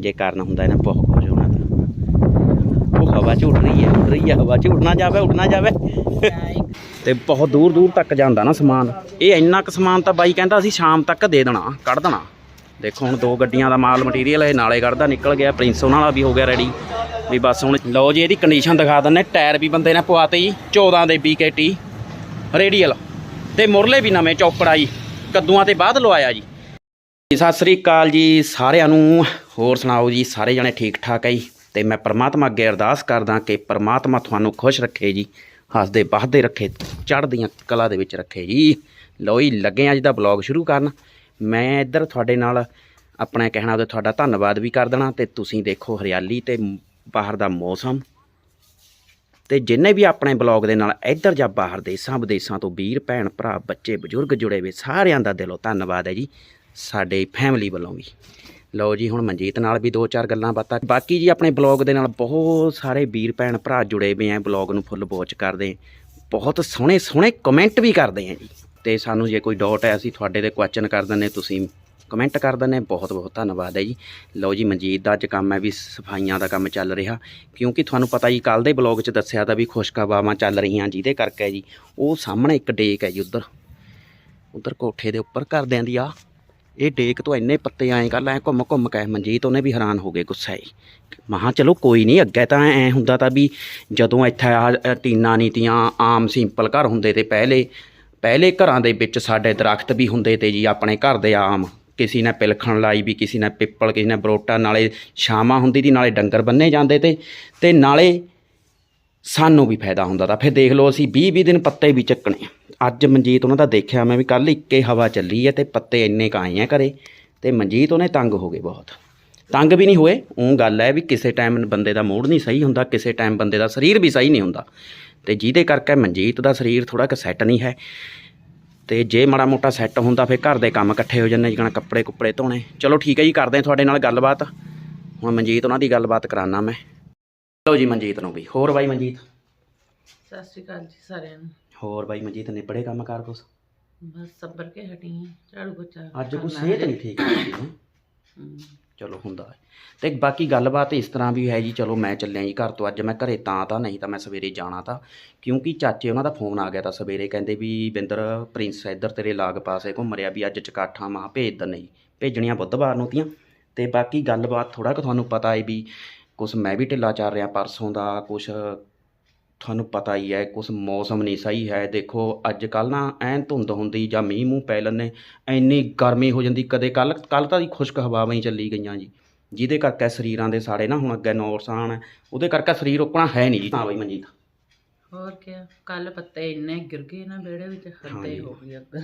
ਜੇ ਕਾਰਨ ਹੁੰਦਾ ਇਹਨਾਂ ਬਹੁਤ ਕੁਝ ਹੋਣਾ ਤਾਂ। ਉਹ ਹਵਾ 'ਚ ਉੱਡ ਰਹੀ ਹੈ ਉੱਡ ਰਹੀ ਹੈ ਹਵਾ 'ਚ ਉੱਡਣਾ ਜਾਵੇ ਉੱਡਣਾ ਜਾਵੇ। ਤੇ ਬਹੁਤ ਦੂਰ ਦੂਰ ਤੱਕ ਜਾਂਦਾ ਨਾ ਸਮਾਨ। ਇਹ ਇੰਨਾ ਕੁ ਸਮਾਨ ਤਾਂ ਬਾਈ ਕਹਿੰਦਾ ਅਸੀਂ ਸ਼ਾਮ ਤੱਕ ਦੇ ਦੇਣਾ ਕੱਢ ਦੇਣਾ। ਦੇਖੋ ਹੁਣ ਦੋ ਗੱਡੀਆਂ ਦਾ ਮਾਲ ਮਟੀਰੀਅਲ ਇਹ ਨਾਲੇ ਕੱਢਦਾ ਨਿਕਲ ਗਿਆ ਪ੍ਰਿੰਸ ਉਹਨਾਂ ਵਾਲਾ ਵੀ ਹੋ ਗਿਆ ਰੈਡੀ ਵੀ ਬਸ ਹੁਣ ਲਓ ਜੀ ਇਹਦੀ ਕੰਡੀਸ਼ਨ ਦਿਖਾ ਦਿੰਨੇ ਟਾਇਰ ਵੀ ਬੰਦੇ ਨੇ ਪਵਾਤੇ ਜੀ 14 ਦੇ BKT ਰੇਡੀਅਲ ਤੇ ਮੁਰਲੇ ਵੀ ਨਵੇਂ ਚੌਕੜਾ ਜੀ ਕੱਦੂਆਂ ਤੇ ਬਾਅਦ ਲਵਾਇਆ ਜੀ, ਸਤਿ ਸ੍ਰੀ ਅਕਾਲ ਜੀ ਸਾਰਿਆਂ ਨੂੰ। ਹੋਰ ਸੁਣਾਓ ਜੀ, ਸਾਰੇ ਜਣੇ ਠੀਕ ਠਾਕ ਹੈ ਜੀ? ਤੇ ਮੈਂ ਪਰਮਾਤਮਾ ਅੱਗੇ ਅਰਦਾਸ ਕਰਦਾ ਕਿ ਪਰਮਾਤਮਾ ਤੁਹਾਨੂੰ ਖੁਸ਼ ਰੱਖੇ ਜੀ, ਹੱਸਦੇ ਬਹਦੇ ਰੱਖੇ, ਚੜ੍ਹਦੀਆਂ ਕਲਾ ਦੇ ਵਿੱਚ ਰੱਖੇ ਜੀ। ਲਓ ਜੀ, ਲੱਗੇ ਅੱਜ ਦਾ ਬਲੌਗ ਸ਼ੁਰੂ ਕਰਨ। ਮੈਂ ਇੱਧਰ ਤੁਹਾਡੇ ਨਾਲ ਆਪਣਾ ਕਹਿਣਾ ਉਹਦਾ ਤੁਹਾਡਾ ਧੰਨਵਾਦ ਵੀ ਕਰ ਦੇਣਾ ਤੇ ਤੁਸੀਂ ਦੇਖੋ ਹਰਿਆਲੀ ਤੇ ਬਾਹਰ ਦਾ ਮੌਸਮ। ਤੇ ਜਿੰਨੇ ਵੀ ਆਪਣੇ ਬਲੌਗ ਦੇ ਨਾਲ ਇੱਧਰ ਜਾਂ ਬਾਹਰ ਦੇਸਾਂ ਵਿਦੇਸਾਂ ਤੋਂ ਵੀਰ, ਭੈਣ, ਭਰਾ, ਬੱਚੇ, ਬਜ਼ੁਰਗ ਜੁੜੇ ਹੋਏ ਸਾਰਿਆਂ ਦਾ ਦਿਲੋਂ ਧੰਨਵਾਦ ਹੈ ਜੀ, ਸਾਡੇ ਫੈਮਿਲੀ ਵੱਲੋਂ ਵੀ। ਲਓ ਜੀ, ਹੁਣ ਮਨਜੀਤ ਨਾਲ ਵੀ ਦੋ ਚਾਰ ਗੱਲਾਂ ਬਾਤਾਂ। ਬਾਕੀ ਜੀ, ਆਪਣੇ ਬਲੌਗ ਦੇ ਨਾਲ ਬਹੁਤ ਸਾਰੇ ਵੀਰ ਭੈਣ ਭਰਾ ਜੁੜੇ ਹੋਏ ਆ ਬਲੌਗ ਨੂੰ ਫੁੱਲ ਵਾਚ ਕਰਦੇ। ਬਹੁਤ ਸੋਹਣੇ ਸੋਹਣੇ ਕਮੈਂਟ ਵੀ ਕਰਦੇ ਆ ਜੀ। ਤੇ ਸਾਨੂੰ ਜੇ ਕੋਈ ਡਾਊਟ ਹੈ, ਅਸੀਂ ਤੁਹਾਡੇ ਤੇ ਕੁਐਸਚਨ ਕਰ ਦਿੰਦੇ ਤੁਸੀਂ ਕਮੈਂਟ ਕਰ ਦਿੰਦੇ ਬਹੁਤ ਬਹੁਤ ਧੰਨਵਾਦ ਹੈ ਜੀ। ਲਓ ਜੀ, ਮਨਜੀਤ ਦਾ ਅੱਜ ਕੰਮ ਹੈ ਵੀ ਸਫਾਈਆਂ ਦਾ ਕੰਮ ਚੱਲ ਰਿਹਾ। ਕਿਉਂਕਿ ਤੁਹਾਨੂੰ ਪਤਾ ਜੀ ਕੱਲ ਦੇ ਬਲੌਗ 'ਚ ਦੱਸਿਆ ਤਾਂ ਵੀ ਖੁਸ਼ਕ ਚੱਲ ਰਹੀਆਂ ਜਿਹਦੇ ਕਰਕੇ ਜੀ, ਉਹ ਸਾਹਮਣੇ ਇੱਕ ਡੇਕ ਹੈ ਜੀ, ਉੱਧਰ। ਉੱਧਰ ਕੋਠੇ ਦੇ ਉੱਪਰ ਘਰਦਿਆਂ ਦੀ ਆ ਇਹ ਡੇਕ ਤੋਂ ਇੰਨੇ ਪੱਤੇ ਆਏ ਕੱਲ ਐ ਘੁੰਮ ਘੁੰਮ ਕੇ ਮਨਜੀਤ ਉਹਨੇ ਵੀ ਹੈਰਾਨ ਹੋ ਗਏ, ਗੁੱਸਾ ਹੀ ਮਹਾ ਚਲੋ ਕੋਈ ਨਹੀਂ, ਅੱਗੇ ਤਾਂ ਐ ਹੁੰਦਾ ਤਾਂ ਵੀ ਜਦੋਂ ਇੱਥੇ ਆ ਟੀਨਾ ਨੀਤੀਆਂ ਆਮ ਸਿੰਪਲ ਘਰ ਹੁੰਦੇ ਤੇ ਪਹਿਲੇ ਪਹਿਲੇ ਘਰਾਂ ਦੇ ਵਿੱਚ ਸਾਡੇ ਦਰਖਤ ਵੀ ਹੁੰਦੇ ਤੇ ਜੀ, ਆਪਣੇ ਘਰ ਦੇ ਆਮ। ਕਿਸੇ ਨੇ ਪਿਲਖਣ ਲਾਈ ਵੀ, ਕਿਸੇ ਨੇ ਪਿੱਪਲ, ਕਿਸੇ ਨੇ ਬਰੋਟਾ, ਨਾਲੇ ਛਾਵਾਂ ਹੁੰਦੀ ਦੀ, ਨਾਲੇ ਡੰਗਰ ਬੰਨੇ ਜਾਂਦੇ ਤੇ ਤੇ ਨਾਲੇ ਸਾਨੂੰ ਵੀ ਫਾਇਦਾ ਹੁੰਦਾ ਤਾਂ ਫਿਰ ਦੇਖ ਲਓ ਅਸੀਂ 20 20 ਦਿਨ ਪੱਤੇ ਵੀ ਚੱਕਣੇ ਅੱਜ ਮਨਜੀਤ ਉਹਨਾਂ ਦਾ ਦੇਖਿਆ, ਮੈਂ ਵੀ ਕੱਲ ਇੱਕੇ ਹਵਾ ਚੱਲੀ ਹੈ ਤੇ ਪੱਤੇ ਇੰਨੇ ਕੁ ਆਏ ਆ ਘਰੇ ਤੇ ਮਨਜੀਤ ਉਹਨੇ ਤੰਗ ਹੋ ਗਏ ਬਹੁਤ। ਤੰਗ ਵੀ ਨਹੀਂ ਹੋਏ ਉਹ ਗੱਲ ਹੈ ਵੀ ਕਿਸੇ ਟਾਈਮ ਬੰਦੇ ਦਾ ਮੂਡ ਨਹੀਂ ਸਹੀ ਹੁੰਦਾ, ਕਿਸੇ ਟਾਈਮ ਬੰਦੇ ਦਾ ਸਰੀਰ ਵੀ ਸਹੀ ਨਹੀਂ ਹੁੰਦਾ। ਤੇ ਜਿਹਦੇ ਕਰਕੇ ਮਨਜੀਤ ਦਾ ਸਰੀਰ ਥੋੜਾ ਕੁ ਸੈੱਟ ਨਹੀਂ ਹੈ। ਤੇ ਜੇ ਮਾੜਾ ਮੋਟਾ ਸੈੱਟ ਹੁੰਦਾ, ਫਿਰ ਘਰ ਦੇ ਕੰਮ ਇਕੱਠੇ ਹੋ ਜਾਂਦੇ ਜਿਕਣਾ ਕੱਪੜੇ ਕੁੱਪੜੇ ਧੋਣੇ। ਚਲੋ ਠੀਕ ਹੈ ਜੀ, ਕਰਦੇ ਹਾਂ ਤੁਹਾਡੇ ਨਾਲ ਗੱਲਬਾਤ। ਹੁਣ ਮਨਜੀਤ ਉਹਨਾਂ ਦੀ ਗੱਲਬਾਤ ਕਰਾਨਾ ਮੈਂ। ਚਲੋ ਜੀ ਮਨਜੀਤ ਨੂੰ ਵੀ। ਹੋਰ ਬਾਈ ਮਨਜੀਤ? ਸਤਿ ਸ਼੍ਰੀ ਅਕਾਲ ਜੀ ਸਾਰਿਆਂ ਨੂੰ। ਹੋਰ ਬਾਈ ਮਨਜੀਤ ਨੇ ਬੜੇ ਕੰਮ ਕਰ ਕੁਛ ਬਸ ਸੱਬਰ ਕੇ ਹਟੀ ਹਾਂ ਝਾੜੂ ਪੋਚਾ ਅੱਜ ਕੋਈ ਕਰਨਾ ਸਿਹਤ ਹੈ। ਨਹੀਂ ਠੀਕ ਹੈਗੀ ਨਾ। ਹਮ, ਚਲੋ ਹੁੰਦਾ ਹੈ। ਤੇ ਬਾਕੀ ਗੱਲਬਾਤ ਇਸ ਤਰ੍ਹਾਂ ਵੀ ਹੈ ਜੀ ਚਲੋ ਮੈਂ ਚੱਲਿਆ ਜੀ ਘਰ ਤੋਂ ਅੱਜ ਮੈਂ ਘਰੇ ਤਾਂ ਤਾਂ ਨਹੀਂ ਤਾਂ ਮੈਂ ਸਵੇਰੇ ਜਾਣਾ ਤਾਂ। ਕਿਉਂਕਿ ਚਾਚੇ ਉਹਨਾਂ ਦਾ ਫੋਨ ਆ ਗਿਆ ਤਾਂ ਸਵੇਰੇ ਕਹਿੰਦੇ ਵੀ ਬਿੰਦਰ ਪ੍ਰਿੰਸ ਇੱਧਰ ਤੇਰੇ ਲਾਗ ਪਾਸੇ ਘੁੰਮ ਰਿਹਾ ਵੀ ਅੱਜ ਚਕਾਠਾਂ ਮਾਂ ਭੇਜ ਦਿੰਦੇ ਜੀ। ਭੇਜਣੀਆਂ ਬੁੱਧਵਾਰ ਨੂੰ ਤੀਆਂ। ਤੇ ਬਾਕੀ ਗੱਲਬਾਤ ਥੋੜਾ ਕੁ ਤੁਹਾਨੂੰ ਪਤਾ ਹੈ ਵੀ ਕੁਛ ਮੈਂ ਵੀ ਢਿੱਲਾ ਚੱਲ ਰਿਹਾ ਪਰਸੋਂ ਦਾ ਕੁਛ ਤੁਹਾਨੂੰ ਪਤਾ ਹੀ ਹੈ ਕੁਛ ਮੌਸਮ ਨਹੀਂ ਸਹੀ ਹੈ। ਦੇਖੋ ਅੱਜ ਕੱਲ ਨਾ ਐਨ ਧੁੰਦ ਹੁੰਦੀ ਜਾਂ ਮੀਂਹ ਮੂੰਹ ਪੈ ਲੈਂਦੇ ਇੰਨੀ ਗਰਮੀ ਹੋ ਜਾਂਦੀ। ਕਦੇ ਕੱਲ ਕੱਲ ਤਾਂ ਦੀ ਖੁਸ਼ਕ ਹਵਾਵਾਂ ਹੀ ਚੱਲੀ ਗਈਆਂ ਜੀ। ਜਿਹਦੇ ਕਰਕੇ ਸਰੀਰਾਂ ਦੇ ਸਾੜੇ ਨਾ ਹੁਣ ਅੱਗੇ ਨੌਰਸਾਨ ਹੈ। ਉਹਦੇ ਕਰਕੇ ਸਰੀਰ ਉਪਣਾ ਹੈ ਨਹੀਂ ਜੀ ਹਾਂ ਬਈ ਮਨਜੀਤ। ਹੋਰ ਕੀ ਕੱਲ ਪੱਤੇ ਇੰਨੇ ਗਿਰ ਗਏ ਨਾ ਵਿਹੜੇ ਵਿੱਚ। ਹੱਦੇ ਹੋ ਗਈ ਅੱਗ।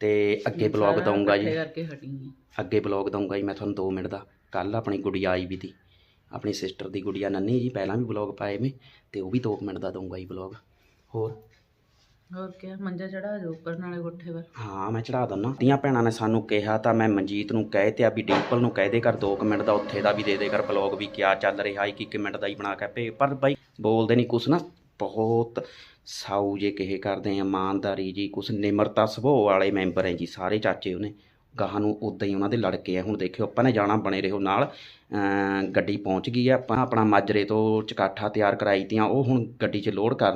ਤੇ ਅੱਗੇ ਬਲੌਗ ਦਊਂਗਾ ਜੀ। ਕਰਕੇ ਹਟੀ ਅੱਗੇ ਬਲੌਗ ਦਊਂਗਾ ਜੀ ਮੈਂ ਤੁਹਾਨੂੰ 2 ਮਿੰਟ ਦਾ। ਕੱਲ ਆਪਣੀ ਗੁੜੀਆ ਆਈ ਵੀ ਤੀ। ਆਪਣੀ ਸਿਸਟਰ ਦੀ ਗੁੜੀਆ ਨੰਨੀ ਜੀ ਪਹਿਲਾਂ ਵੀ ਬਲੌਗ ਪਾਏ ਮੈਂ ਤੇ ਉਹ ਵੀ 2 ਮਿੰਟ ਦਾ ਦਊਂਗਾ ਜੀ ਬਲੌਗ ਹੋਰ? ਹੋਰ ਕੀ ਮੰਜਾ ਚੜਾ ਜੋ ਉੱਪਰ ਨਾਲੇ ਕੋਠੇ ਪਰ ਹਾਂ ਮੈਂ ਚੜਾ ਦਿੰਦਾ ਤੀਆਂ ਭੈਣਾਂ ਨੇ ਸਾਨੂੰ ਕਿਹਾ ਤਾਂ ਮੈਂ ਮਨਜੀਤ ਨੂੰ ਕਹਿ ਤੇ ਆ ਵੀ ਡਿੰਪਲ ਨੂੰ ਕਹਿ ਦੇ ਕਰ 2 ਮਿੰਟ ਦਾ ਉੱਥੇ ਦਾ ਵੀ ਦੇ ਦੇ ਕਰ ਬਲੌਗ ਵੀ ਕਿਆ ਚੱਲ ਰਿਹਾ ਇੱਕ ਇੱਕ ਮਿੰਟ ਦਾ ਹੀ ਬਣਾ ਕੇ ਭੇ ਪਰ ਬਾਈ ਬੋਲਦੇ ਨਹੀਂ ਕੁਛ ਨਾ। ਬਹੁਤ ਸਾਊ ਜੇ ਕਹੇ ਕਰਦੇ ਆ ਇਮਾਨਦਾਰੀ ਜੀ ਕੁਛ ਨਿਮਰਤਾ ਸੁਭਾਅ ਵਾਲੇ ਮੈਂਬਰ ਹੈ ਜੀ ਸਾਰੇ ਚਾਚੇ ਉਹਨੇ। ਗਾਹਾਂ ਨੂੰ ਉਦਾਂ ਹੀ ਉਹਨਾਂ ਦੇ ਲੜਕੇ ਆ। ਹੁਣ ਦੇਖਿਓ, ਆਪਾਂ ਨੇ ਜਾਣਾ ਬਣੇ ਰਹੋ ਨਾਲ। ਗੱਡੀ ਪਹੁੰਚ ਗਈ ਆ। ਆਪਾਂ ਆਪਣਾ ਮਾਜਰੇ ਤੋਂ ਚਕਾਠਾ ਤਿਆਰ ਕਰਾਈ ਤੀਆਂ। ਉਹ ਹੁਣ ਗੱਡੀ 'ਚ ਲੋਡ ਆ।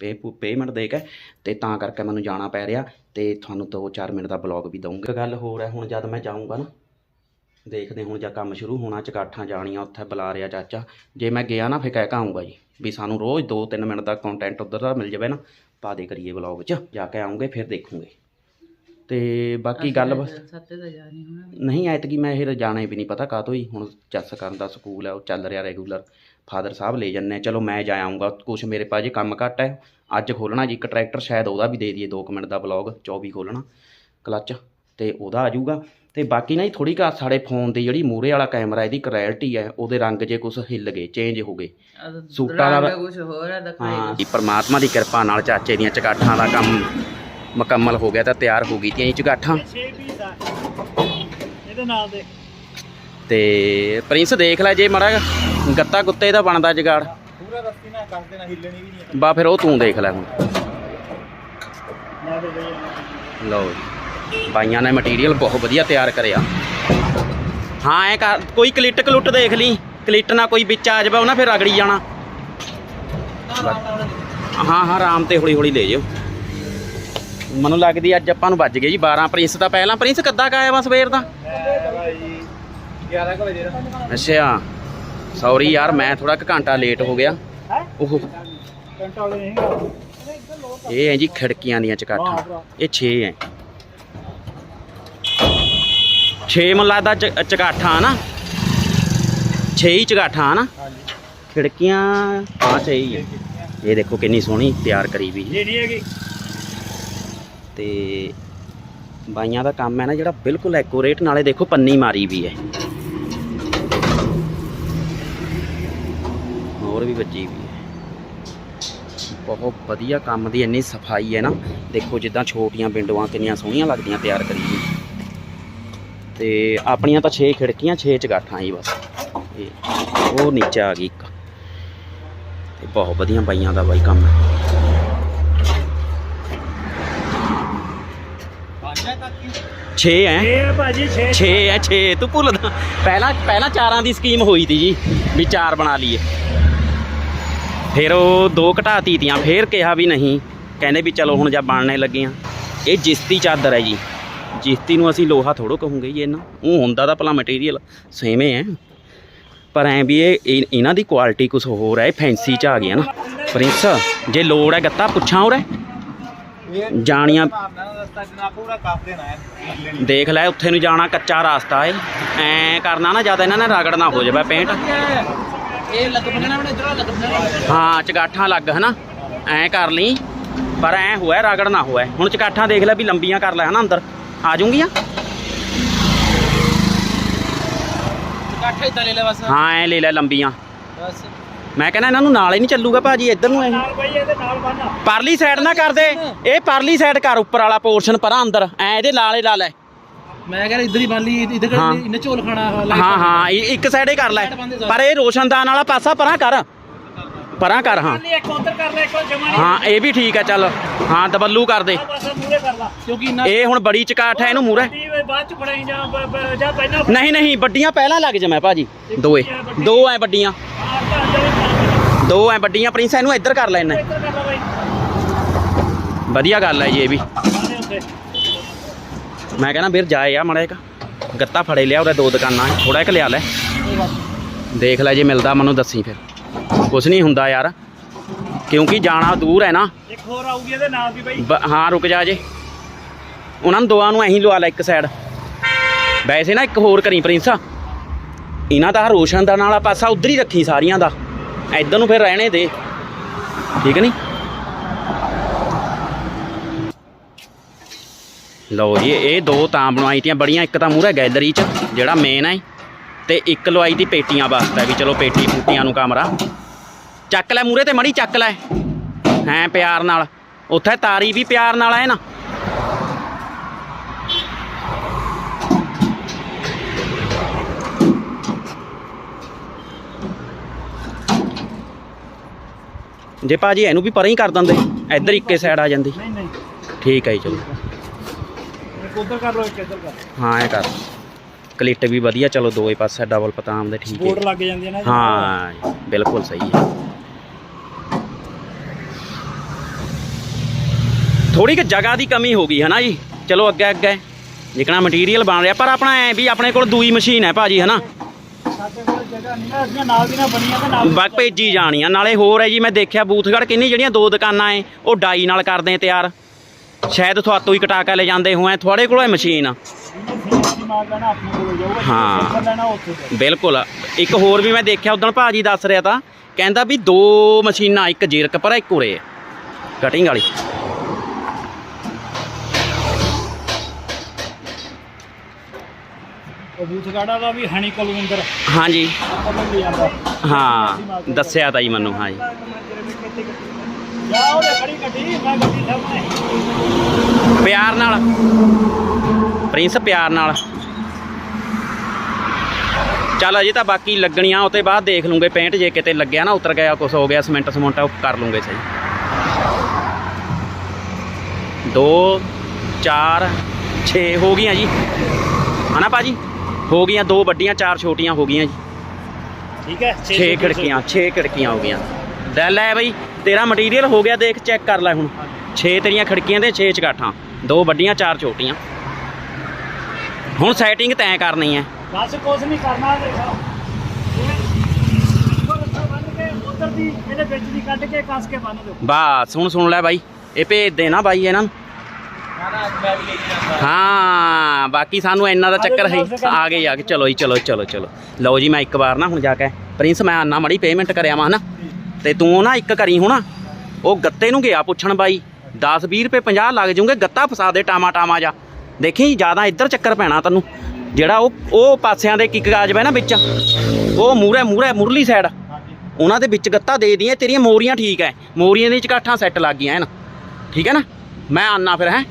ਪੇ ਪੇਮੈਂਟ ਦੇ ਕੇ। ਤੇ ਤਾਂ ਕਰਕੇ ਮੈਨੂੰ ਜਾਣਾ ਪੈ ਰਿਹਾ। ਤੇ ਤੁਹਾਨੂੰ 2-4 ਮਿੰਟ ਦਾ ਬਲੌਗ ਵੀ ਦਊਂਗਾ। ਗੱਲ ਹੋਰ ਹੈ ਹੁਣ ਜਦ ਮੈਂ ਜਾਊਂਗਾ ਨਾ, ਦੇਖਦੇ ਹੁਣ ਜਾਂ ਕੰਮ ਸ਼ੁਰੂ ਹੋਣਾ, ਚਕਾਠਾਂ ਜਾਣੀਆਂ ਉੱਥੇ ਬੁਲਾ ਰਿਹਾ ਚਾਚਾ। ਜੇ ਮੈਂ ਗਿਆ ਨਾ, ਫਿਰ ਕਹਿ ਕੇ ਆਊਂਗਾ ਜੀ ਵੀ ਸਾਨੂੰ ਰੋਜ਼ 2-3 ਮਿੰਟ ਦਾ ਕੰਟੈਂਟ ਉੱਧਰ ਦਾ ਮਿਲ ਜਾਵੇ ਨਾ। ਪਾ ਦੇ ਕਰੀਏ ਬਲੌਗ 'ਚ। ਜਾ ਕੇ ਆਉਂਗੇ ਫਿਰ ਦੇਖੂਗੇ। ਤੇ ਬਾਕੀ ਗੱਲ ਬਸ ਸੱਤੇ ਦਾ ਜਾ ਨਹੀਂ ਹੋਣਾ ਨਹੀਂ ਐਤਕੀ ਮੈਂ ਇਹ ਜਾਣਾ ਵੀ ਨਹੀਂ ਪਤਾ ਕਾਹਤੋਂ ਹੀ। ਹੁਣ ਜੱਸ ਕਰਨ ਦਾ ਸਕੂਲ ਹੈ ਉਹ ਚੱਲ ਰਿਹਾ ਰੈਗੂਲਰ ਫਾਦਰ ਸਾਹਿਬ ਲੈ ਜੰਨੇ ਚਲੋ ਮੈਂ ਜਾ ਆਉਂਗਾ ਕੁਛ ਮੇਰੇ ਪਾਸ ਜੇ ਕੰਮ ਘੱਟ ਹੈ ਅੱਜ ਖੋਲਣਾ ਜੀ ਇੱਕ ਟਰੈਕਟਰ ਸ਼ਾਇਦ ਉਹਦਾ ਵੀ ਦੇ ਦਈਏ 2 ਮਿੰਟ ਦਾ ਬਲੌਗ 24 ਖੋਲਣਾ ਕਲੱਚ ਤੇ ਉਹਦਾ ਆ ਜਾਊਗਾ। ਤੇ ਬਾਕੀ ਨਾ ਜੀ ਥੋੜੀ ਘਾ ਸਾਡੇ ਫੋਨ ਦੀ ਜਿਹੜੀ ਮੂਰੇ ਵਾਲਾ ਕੈਮਰਾ ਇਹਦੀ ਕਲੈਰਿਟੀ ਹੈ ਉਹਦੇ ਰੰਗ ਜੇ ਕੁਛ ਹਿੱਲ ਗਏ ਚੇਂਜ ਹੋ ਗਏ। ਸੂਟਾਂ ਦਾ- ਕੁਝ ਹੋਰ ਹੈ ਦਿਖਾਈ ਹਾਂ। ਪਰਮਾਤਮਾ ਦੀ ਕਿਰਪਾ ਨਾਲ ਚਾਚੇ ਦੀਆਂ ਚਗਾਠਾਂ ਦਾ ਕੰਮ ਮੁਕੰਮਲ ਹੋ ਗਿਆ ਤਾਂ ਤਿਆਰ ਹੋ ਗਈ ਤੀਆਂ ਚਗਾਠਾਂ 6 ਪੀਸ ਆ ਇਹਦੇ ਨਾਲ ਦੇ। ਤੇ ਪ੍ਰਿੰਸ ਦੇਖ ਲੈ ਜੇ ਮੜਾ ਗੱਤਾ ਗੁੱਤੇ ਦਾ ਬਣਦਾ ਜਗਾੜ। ਪੂਰਾ ਰਸਤੀ ਨਾਲ ਕੱਸ ਦੇਣਾ ਹਿੱਲਣੀ ਵੀ ਨਹੀਂ ਬਾ ਫਿਰ ਉਹ ਤੂੰ ਦੇਖ ਲੈ ਹੁਣ। ਲਓ ਜੀ ਬਾਈਆਂ ਨੇ ਮਟੀਰੀਅਲ ਬਹੁਤ ਵਧੀਆ ਤਿਆਰ ਕਰਿਆ। ਹਾਂ ਐ ਕਰ ਕੋਈ ਕਲਿੱਟ ਕਲੁੱਟ ਦੇਖ ਲਈ। ਕਲਿੱਟ ਨਾ ਕੋਈ ਵਿੱਚ ਆ ਜਾਵੇ ਉਹਨਾਂ ਫਿਰ ਰਗੜੀ ਜਾਣਾ। ਹਾਂ ਹਾਂ ਆਰਾਮ ਤੇ ਹੌਲੀ ਹੌਲੀ ਲੈ ਜਿਓ। ਮੈਨੂੰ ਲੱਗਦੀ ਅੱਜ ਆਪਾਂ ਨੂੰ ਵੱਜ ਗਏ ਜੀ 12 ਪ੍ਰਿੰਸ ਤਾਂ ਪਹਿਲਾਂ। ਪ੍ਰਿੰਸ ਕੱਦਾ ਕਾਇਆ ਵਾ ਸਵੇਰ ਦਾ? ਜੀ 11 ਕੁ ਵਜੇ ਦਾ ਅੱਛਾ। ਸੌਰੀ ਯਾਰ, ਮੈਂ ਥੋੜਾ ਕੁ ਘੰਟਾ ਲੇਟ ਹੋ ਗਿਆ। ਉਹ ਇਹ ਹੈ ਜੀ ਖਿੜਕੀਆਂ ਦੀਆਂ ਚਕਾਠਾਂ। ਇਹ 6 ਹੈ। 6 ਮਨ ਲੱਗਦਾ ਚ- ਨਾ। 6 ਹੀ ਚਗਾਠਾਂ ਨਾ। ਖਿੜਕੀਆਂ ਆ ਹੀ ਹੈ। ਇਹ ਦੇਖੋ ਕਿੰਨੀ ਸੋਹਣੀ, ਤਿਆਰ ਕਰੀ ਵੀ। ਇਹ ਹੈਗੀ। ਤੇ ਬਾਈਆਂ ਦਾ ਕੰਮ ਹੈ ਨਾ ਜਿਹੜਾ ਬਿਲਕੁਲ ਐਕੂਰੇਟ ਨਾਲੇ ਦੇਖੋ ਪੰਨੀ ਮਾਰੀ ਵੀ ਹੈ। ਹੋਰ ਵੀ ਵੱਜੀ ਵੀ ਹੈ। ਬਹੁਤ ਵਧੀਆ ਕੰਮ ਦੀ ਇੰਨੀ ਸਫ਼ਾਈ ਹੈ ਨਾ। ਦੇਖੋ ਜਿੱਦਾਂ ਛੋਟੀਆਂ ਵਿੰਡੋਆਂ ਕਿੰਨੀਆਂ ਸੋਹਣੀਆਂ ਲੱਗਦੀਆਂ ਤਿਆਰ ਕਰੀ ਵੀ ਤੇ ਆਪਣੀਆਂ ਤਾਂ 6 ਖਿੜਕੀਆਂ 6 ਚਗਾਠਾਂ ਹੀ ਬਸ। ਇਹ ਉਹ ਨੀਚੇ ਆ ਗਈ ਇੱਕ। ਤੇ ਬਹੁਤ ਵਧੀਆ ਬਾਈਆਂ ਦਾ ਬਾਈ ਕੰਮ। ਹੈ ਬਾਜਾ ਕਾਕੀ 6 ਹੈ ਇਹ ਹੈ ਭਾਜੀ 6 6 ਹੈ 6 ਤੂੰ ਭੁੱਲਦਾ ਪਹਿਲਾਂ ਪਹਿਲਾਂ ਚਾਰਾਂ ਦੀ ਸਕੀਮ ਹੋਈ ਤੀ ਜੀ ਵੀ ਚਾਰ ਬਣਾ ਲਈਏ। ਫਿਰ ਉਹ ਦੋ ਘਟਾਤੀ ਤੀਆਂ ਫਿਰ ਕਿਹਾ ਵੀ ਨਹੀਂ। ਕਹਿੰਦੇ ਵੀ ਚਲੋ ਹੁਣ ਜਾਂ ਬਣਨੇ ਲੱਗੀਆਂ ਇਹ ਜਿਸਤੀ ਚਾਦਰ ਹੈ ਜੀ। ਜਿਸਤੀ ਨੂੰ ਅਸੀਂ ਲੋਹਾ ਥੋੜੋ ਕਹੂੰਗੇ ਜੀ ਇਹਨਾਂ। ਉਹ ਹੁੰਦਾ ਤਾਂ ਭਲਾ ਮਟੀਰੀਅਲ ਸੇਵੇਂ ਹੈ ਪਰ ਐ ਵੀ ਇਹ ਇਹ- ਇਹਨਾਂ ਦੀ ਕੁਆਲਿਟੀ ਕੁਝ ਹੋਰ ਹੈ ਫੈਂਸੀ ਚ ਆ ਗਿਆ ਨਾ। ਪ੍ਰਿੰਸ ਜੇ ਲੋੜ ਹੈ ਗੱਤਾ ਪੁੱਛਾਂ ਉਰੇ। ਇਹ ਜਾਣੀਆਂ ਦੇਖ ਲੈ ਉੱਥੇ ਨੂੰ ਜਾਣਾ ਕੱਚਾ ਰਾਸਤਾ ਏ। ਐ ਕਰਨਾ ਨਾ ਜ਼ਿਆਦਾ ਇਹਨਾਂ ਨੇ ਰਗੜਨਾ ਹੋ ਜਾਵੇ ਪੇਂਟ। ਇਹ ਲੱਗ ਬੰਨਣਾ ਬਣਾ ਇਧਰੋਂ ਲੱਗ ਬੰਨਣਾ ਹਾਂ ਚਗਾਠਾਂ ਲੱਗ ਹਨਾ? ਐ ਕਰ ਲਈ। ਪਰ ਐ ਹੋਇਆ ਰਗੜ ਨਾ ਹੋਇਆ। ਹੁਣ ਚਗਾਠਾਂ ਦੇਖ ਲੈ ਵੀ ਲੰਬੀਆਂ ਕਰ ਲੈ ਹਨਾ ਅੰਦਰ। ਆ ਜਾਊਂਗੀਆਂ? ਹੀ ਤਾਂ ਲੈ ਲੈ ਬਸ। ਹਾਂ ਐ ਲੈ ਲੈ ਲੰਬੀਆਂ। ਬਸ। ਮੈਂ ਕਹਿੰਦਾ ਇਹਨਾਂ ਨੂੰ ਨਾਲ ਹੀ ਨਹੀਂ ਚੱਲੂਗਾ ਭਾਜੀ ਇੱਧਰ ਨੂੰ ਐ ਨਾਲ ਬਾਈ ਇਹਦੇ ਨਾਲ ਬੰਨ ਪਰਲੀ ਸਾਈਡ ਨਾ ਕਰ ਦੇ। ਇਹ ਪਰਲੀ ਸਾਈਡ ਕਰ ਉੱਪਰ ਵਾਲਾ ਪੋਰਸ਼ਨ ਪਰਾਂ ਅੰਦਰ। ਐ ਇਹਦੇ ਲਾਲੇ ਲਾ ਲੈ। ਮੈਂ ਕਹਿੰਦਾ ਇੱਧਰ ਹੀ ਬੰਨ ਲਈ ਇੱਧਰ ਹਾਂ। ਇਹਨੇ ਝੋਲ ਖਾਣਾ ਹਾਂ ਹਾਂ ਇਹ ਇੱਕ ਸਾਈਡ ਹੀ ਕਰ ਲੈ। ਪਰ ਇਹ ਰੋਸ਼ਨਦਾਨ ਵਾਲਾ ਪਾਸਾ ਪਰਾਂ ਕਰ। ਪਰਾਂ ਕਰ ਹਾਂ। ਇੱਕ ਉਧਰ ਕਰ ਲੈ ਇੱਕ ਜਮਾ ਨਹੀਂ ਹਾਂ ਇਹ ਵੀ ਠੀਕ ਹੈ ਚੱਲ। ਹਾਂ ਦਬੱਲੂ ਕਰ ਦੇ। ਕਰ ਕਿਉਂਕਿ ਇਹ ਹੁਣ ਬੜੀ ਚਕਾਠ ਹੈ ਇਹਨੂੰ ਮੂਰੇ ਨਹੀਂ ਨਹੀਂ ਵੱਡੀਆਂ ਪਹਿਲਾਂ ਲੱਗ ਜਮੈ ਭਾਜੀ। ਦੋਏ ਦੋ ਐ ਵੱਡੀਆਂ। ਦੋ ਐ ਵੱਡੀਆਂ ਪ੍ਰਿੰਸ ਇਹਨੂੰ ਇੱਧਰ ਕਰ ਲੈਣਾ ਵਧੀਆ ਗੱਲ ਹੈ ਜੀ ਇਹ ਵੀ। ਮੈਂ ਕਹਿੰਦਾ ਵੀਰ ਜਾਏ ਆ ਮੜਾ ਇੱਕ। ਗੱਤਾ ਫੜੇ ਲਿਆ ਉਹਦੇ ਦੋ ਦੁਕਾਨਾਂ ਥੋੜਾ ਇੱਕ ਲਿਆ ਲੈ। ਦੇਖ ਲੈ ਜੇ ਮਿਲਦਾ ਮੈਨੂੰ ਦੱਸੀ ਫਿਰ। ਕੁਛ ਨਹੀਂ ਹੁੰਦਾ ਯਾਰ। ਕਿਉਂਕਿ ਜਾਣਾ ਦੂਰ ਹੈ ਨਾ। ਇੱਕ ਹੋਰ ਆਊਗੀ ਇਹਦੇ ਨਾਲ ਵੀ ਬਾਈ। ਹਾਂ ਰੁਕ ਜਾ ਜੇ। ਉਹਨਾਂ ਨੂੰ ਦੋਆਂ ਨੂੰ ਐਂ ਲਵਾ ਲੈ ਇੱਕ ਸਾਈਡ ਵੈਸੇ ਨਾ ਇੱਕ ਹੋਰ ਕਰੀ ਪ੍ਰਿੰਸ। ਇਹਨਾਂ ਦਾ ਰੋਸ਼ਨਦਾਨ ਵਾਲਾ ਪਾਸਾ ਉਧਰ ਹੀ ਰੱਖੀ ਸਾਰੀਆਂ ਦਾ। ਇੱਧਰ ਨੂੰ ਫਿਰ ਰਹਿਣੇ ਦੇ। ਠੀਕ ਨਹੀਂ ਲਓ ਜੀ, ਇਹ ਦੋ ਤਾਂ ਬਣਵਾਈ ਤੀਆਂ, ਬੜੀਆਂ, ਇੱਕ ਤਾਂ ਮੂਹਰੇ ਗੈਲਰੀ 'ਚ, ਜਿਹੜਾ ਮੇਨ ਹੈ ਤੇ ਇੱਕ ਲਵਾਈ ਤੀ ਪੇਟੀਆਂ ਵਾਸਤੇ ਵੀ ਚਲੋ ਪੇਟੀ ਪੂਟੀਆਂ ਨੂੰ ਕਮਰਾ। ਚੱਕ ਲੈ ਮੂਹਰੇ ਤੇ ਮੜੀ ਚੱਕ ਲੈ, ਹੈਂ ਪਿਆਰ ਨਾਲ। ਉੱਥੇ ਤਾਰੀ ਵੀ ਪਿਆਰ ਨਾਲ ਹੈ ਨਾ। ਜੇ ਭਾਜੀ ਇਹਨੂੰ ਵੀ ਪਰਾਂ ਹੀ ਕਰ ਦਿੰਦੇ ਇੱਧਰ ਇੱਕੇ ਸਾਈਡ ਆ ਜਾਂਦੀ। ਨਹੀਂ ਨਹੀਂ। ਠੀਕ ਹੈ ਜੀ ਚਲੋ। ਇੱਕ ਉਧਰ ਕਰ ਲੋ ਇੱਕ ਇੱਧਰ ਕਰ ਹਾਂ ਇਹ ਕਰ। ਕਲਿੱਟ ਵੀ ਵਧੀਆ ਚਲੋ ਦੋਏ ਪਾਸੇ ਡਬਲ ਪਤਾਮ ਦੇ ਠੀਕ ਬੋਰਡ ਹੈ। ਲੱਗ ਜਾਂਦੀ ਹੈ ਨਾ ਹਾਂ ਬਿਲਕੁਲ ਸਹੀ ਹੈ। ਥੋੜੀ ਕਿ ਜਗ੍ਹਾ ਦੀ ਕਮੀ ਹੋ ਗਈ ਹੈ ਨਾ ਜੀ। ਚਲੋ ਅੱਗੇ ਅੱਗੇ ਜਿਕਣਾ ਮਟੀਰੀਅਲ ਬਣ ਰਿਹਾ ਪਰ ਆਪਣਾ ਐ ਵੀ ਆਪਣੇ ਕੋਲ ਦੂਈ ਮਸ਼ੀਨ ਹੈ ਭਾਜੀ ਹੈ ਨਾ? ਸਾਡੇ ਕੋਲ ਜਗ੍ਹਾ ਨਹੀਂ ਨਾ ਅਸੀਂ ਨਾਲ ਦੀ ਨਾਲ ਬਣੀਆਂ ਤੇ ਨਾਲ ਬਸ ਭੇਜੀ ਜਾਣੀਆਂ। ਨਾਲੇ ਹੋਰ ਹੈ ਜੀ ਮੈਂ ਦੇਖਿਆ ਬੂਥਗੜ ਕਿੰਨੀ ਜਿਹੜੀਆਂ ਦੋ ਦੁਕਾਨਾਂ ਐ ਉਹ ਡਾਈ ਨਾਲ ਕਰਦੇ ਆ ਤਿਆਰ। ਸ਼ਾਇਦ ਤੁਹਾਤੋਂ ਹੀ ਕਟਾ ਕੇ ਲੈ ਜਾਂਦੇ ਹੋਏ ਤੁਹਾਡੇ ਕੋਲ ਹੈ ਮਸ਼ੀਨ ਜਿਹਨੇ ਮਾਰ ਲੈਣਾ ਆਪਣੇ ਕੋਲ ਜਾਊਗਾ ਹਾਂ। ਜਿੱਥੇ ਲੈਣਾ ਉੱਥੇ ਦੇ ਬਿਲਕੁਲ। ਇੱਕ ਹੋਰ ਵੀ ਮੈਂ ਦੇਖਿਆ ਉਦੋਂ ਭਾਜੀ ਦੱਸ ਰਿਹਾ ਤਾਂ ਕਹਿੰਦਾ ਵੀ ਦੋ ਮਸ਼ੀਨਾਂ ਇੱਕ ਜੀਰਕ ਪਰ ਇੱਕ ਉਰੇ ਕਟਿੰਗ ਵਾਲੀ। ਬੂਥਗਾੜਾ ਦਾ ਵੀ ਹਣੀ ਕੁਲਵਿੰਦਰ। ਹਾਂਜੀ। ਹਾਂ ਦੱਸਿਆ ਤਾਂ ਜੀ ਮੈਨੂੰ ਹਾਂਜੀ। ਜਾ ਉਹਦੇ ਖੜੀ ਗੱਡੀ ਮੈਂ ਗੱਡੀ ਸਾਹਮਣੇ। ਪਿਆਰ ਨਾਲ। ਪ੍ਰਿੰਸ ਪਿਆਰ ਨਾਲ। ਚੱਲ ਅਜੇ ਤਾਂ ਬਾਕੀ ਲੱਗਣੀਆਂ ਉਤੇ ਬਾਅਦ ਦੇਖ ਲੂੰਗੇ ਪੇਂਟ ਜੇ ਕਿਤੇ ਲੱਗਿਆ ਨਾ ਉਤਰ ਗਿਆ ਕੁਝ ਹੋ ਗਿਆ ਸਿਮੈਂਟ ਸਮੁੰਟ ਉਹ ਕਰ ਲੂੰਗੇ ਸਹੀ। 2 4 6 ਹੋ ਗਈਆਂ ਜੀ। ਹਨਾ ਭਾਜੀ ਹੋ ਗਈਆਂ ਦੋ ਵੱਡੀਆਂ ਚਾਰ ਛੋਟੀਆਂ ਹੋ ਗਈਆਂ ਜੀ। ਠੀਕ ਹੈ 6 ਖਿੜਕੀਆਂ 6 ਖਿੜਕੀਆਂ ਹੋ ਗਈਆਂ। ਲੈ ਲੈ ਬਈ ਤੇਰਾ ਮਟੀਰੀਅਲ ਹੋ ਗਿਆ ਦੇਖ ਚੈੱਕ ਕਰ ਲੈ ਹੁਣ। 6 ਤੇਰੀਆਂ ਖਿੜਕੀਆਂ ਦੇ 6 ਚਗਾਠਾਂ ਦੋ ਵੱਡੀਆਂ ਚਾਰ ਛੋਟੀਆਂ। ਹੁਣ ਸੈਟਿੰਗ ਤੈਂ ਕਰਨੀ ਹੈ। ਬਸ ਕੁਝ ਨਹੀਂ ਕਰਨਾ ਦੇਖੋ। ਉਧਰ ਦੀ ਇਹਦੇ ਵਿੱਚ ਦੀ ਕੱਢ ਕੇ ਕੱਸ ਕੇ ਬੰਨ ਦਿਓ। ਬਸ ਹੁਣ ਸੁਣ ਲੈ ਬਾਈ ਇਹ ਭੇਜ ਦੇ ਨਾ ਬਾਈ ਇਹਨਾਂ ਨੂੰ। ਹਾਂ ਬਾਕੀ ਸਾਨੂੰ ਇੰਨਾ ਦਾ ਚੱਕਰ ਹੈ। ਆ ਗਏ ਆ ਗਏ। ਚਲੋ ਜੀ ਚਲੋ ਚਲੋ ਚਲੋ। ਲਓ ਜੀ ਮੈਂ ਇੱਕ ਵਾਰ ਨਾ ਹੁਣ ਜਾ ਕੇ ਪ੍ਰਿੰਸ ਮੈਂ ਆਨਾ ਮੜੀ ਪੇਮੈਂਟ ਕਰਿਆ ਵਾ ਹਨਾ ਤੇ ਤੂੰ ਨਾ ਇੱਕ ਕਰੀ ਹੁਣ। ਉਹ ਗੱਤੇ ਨੂੰ ਗਿਆ ਪੁੱਛਣ ਬਾਈ। 10 20 ਰੁਪਏ 50 ਲੱਗ ਜਾਊਂਗੇ ਗੱਤਾ ਫਸਾ ਦੇ ਟਾਮਾ ਟਾਮਾ ਜਾ। ਦੇਖੀ ਜ਼ਿਆਦਾ ਇੱਧਰ ਚੱਕਰ ਪੈਣਾ ਤੈਨੂੰ। ਜਿਹੜਾ ਉਹ ਉਹ ਪਾਸਿਆਂ ਦੇ ਕਿੱਕ ਗਾਜ ਪੈ ਨਾ ਵਿੱਚ? ਉਹ ਮੂਰੇ ਮੂਰੇ ਮੁਰਲੀ ਸਾਈਡ ਉਹਨਾਂ ਦੇ ਵਿੱਚ ਗੱਤਾ ਦੇ ਦੀਆਂ ਤੇਰੀਆਂ ਮੋਰੀਆਂ ਠੀਕ ਐ। ਮੋਰੀਆਂ ਦੀ ਚਕਾਠਾਂ ਸੈੱਟ ਲੱਗ ਗਈਆਂ ਹਨ ਠੀਕ ਹੈ ਨਾ? ਮੈਂ ਆਨਾ ਫਿਰ ਹੈ?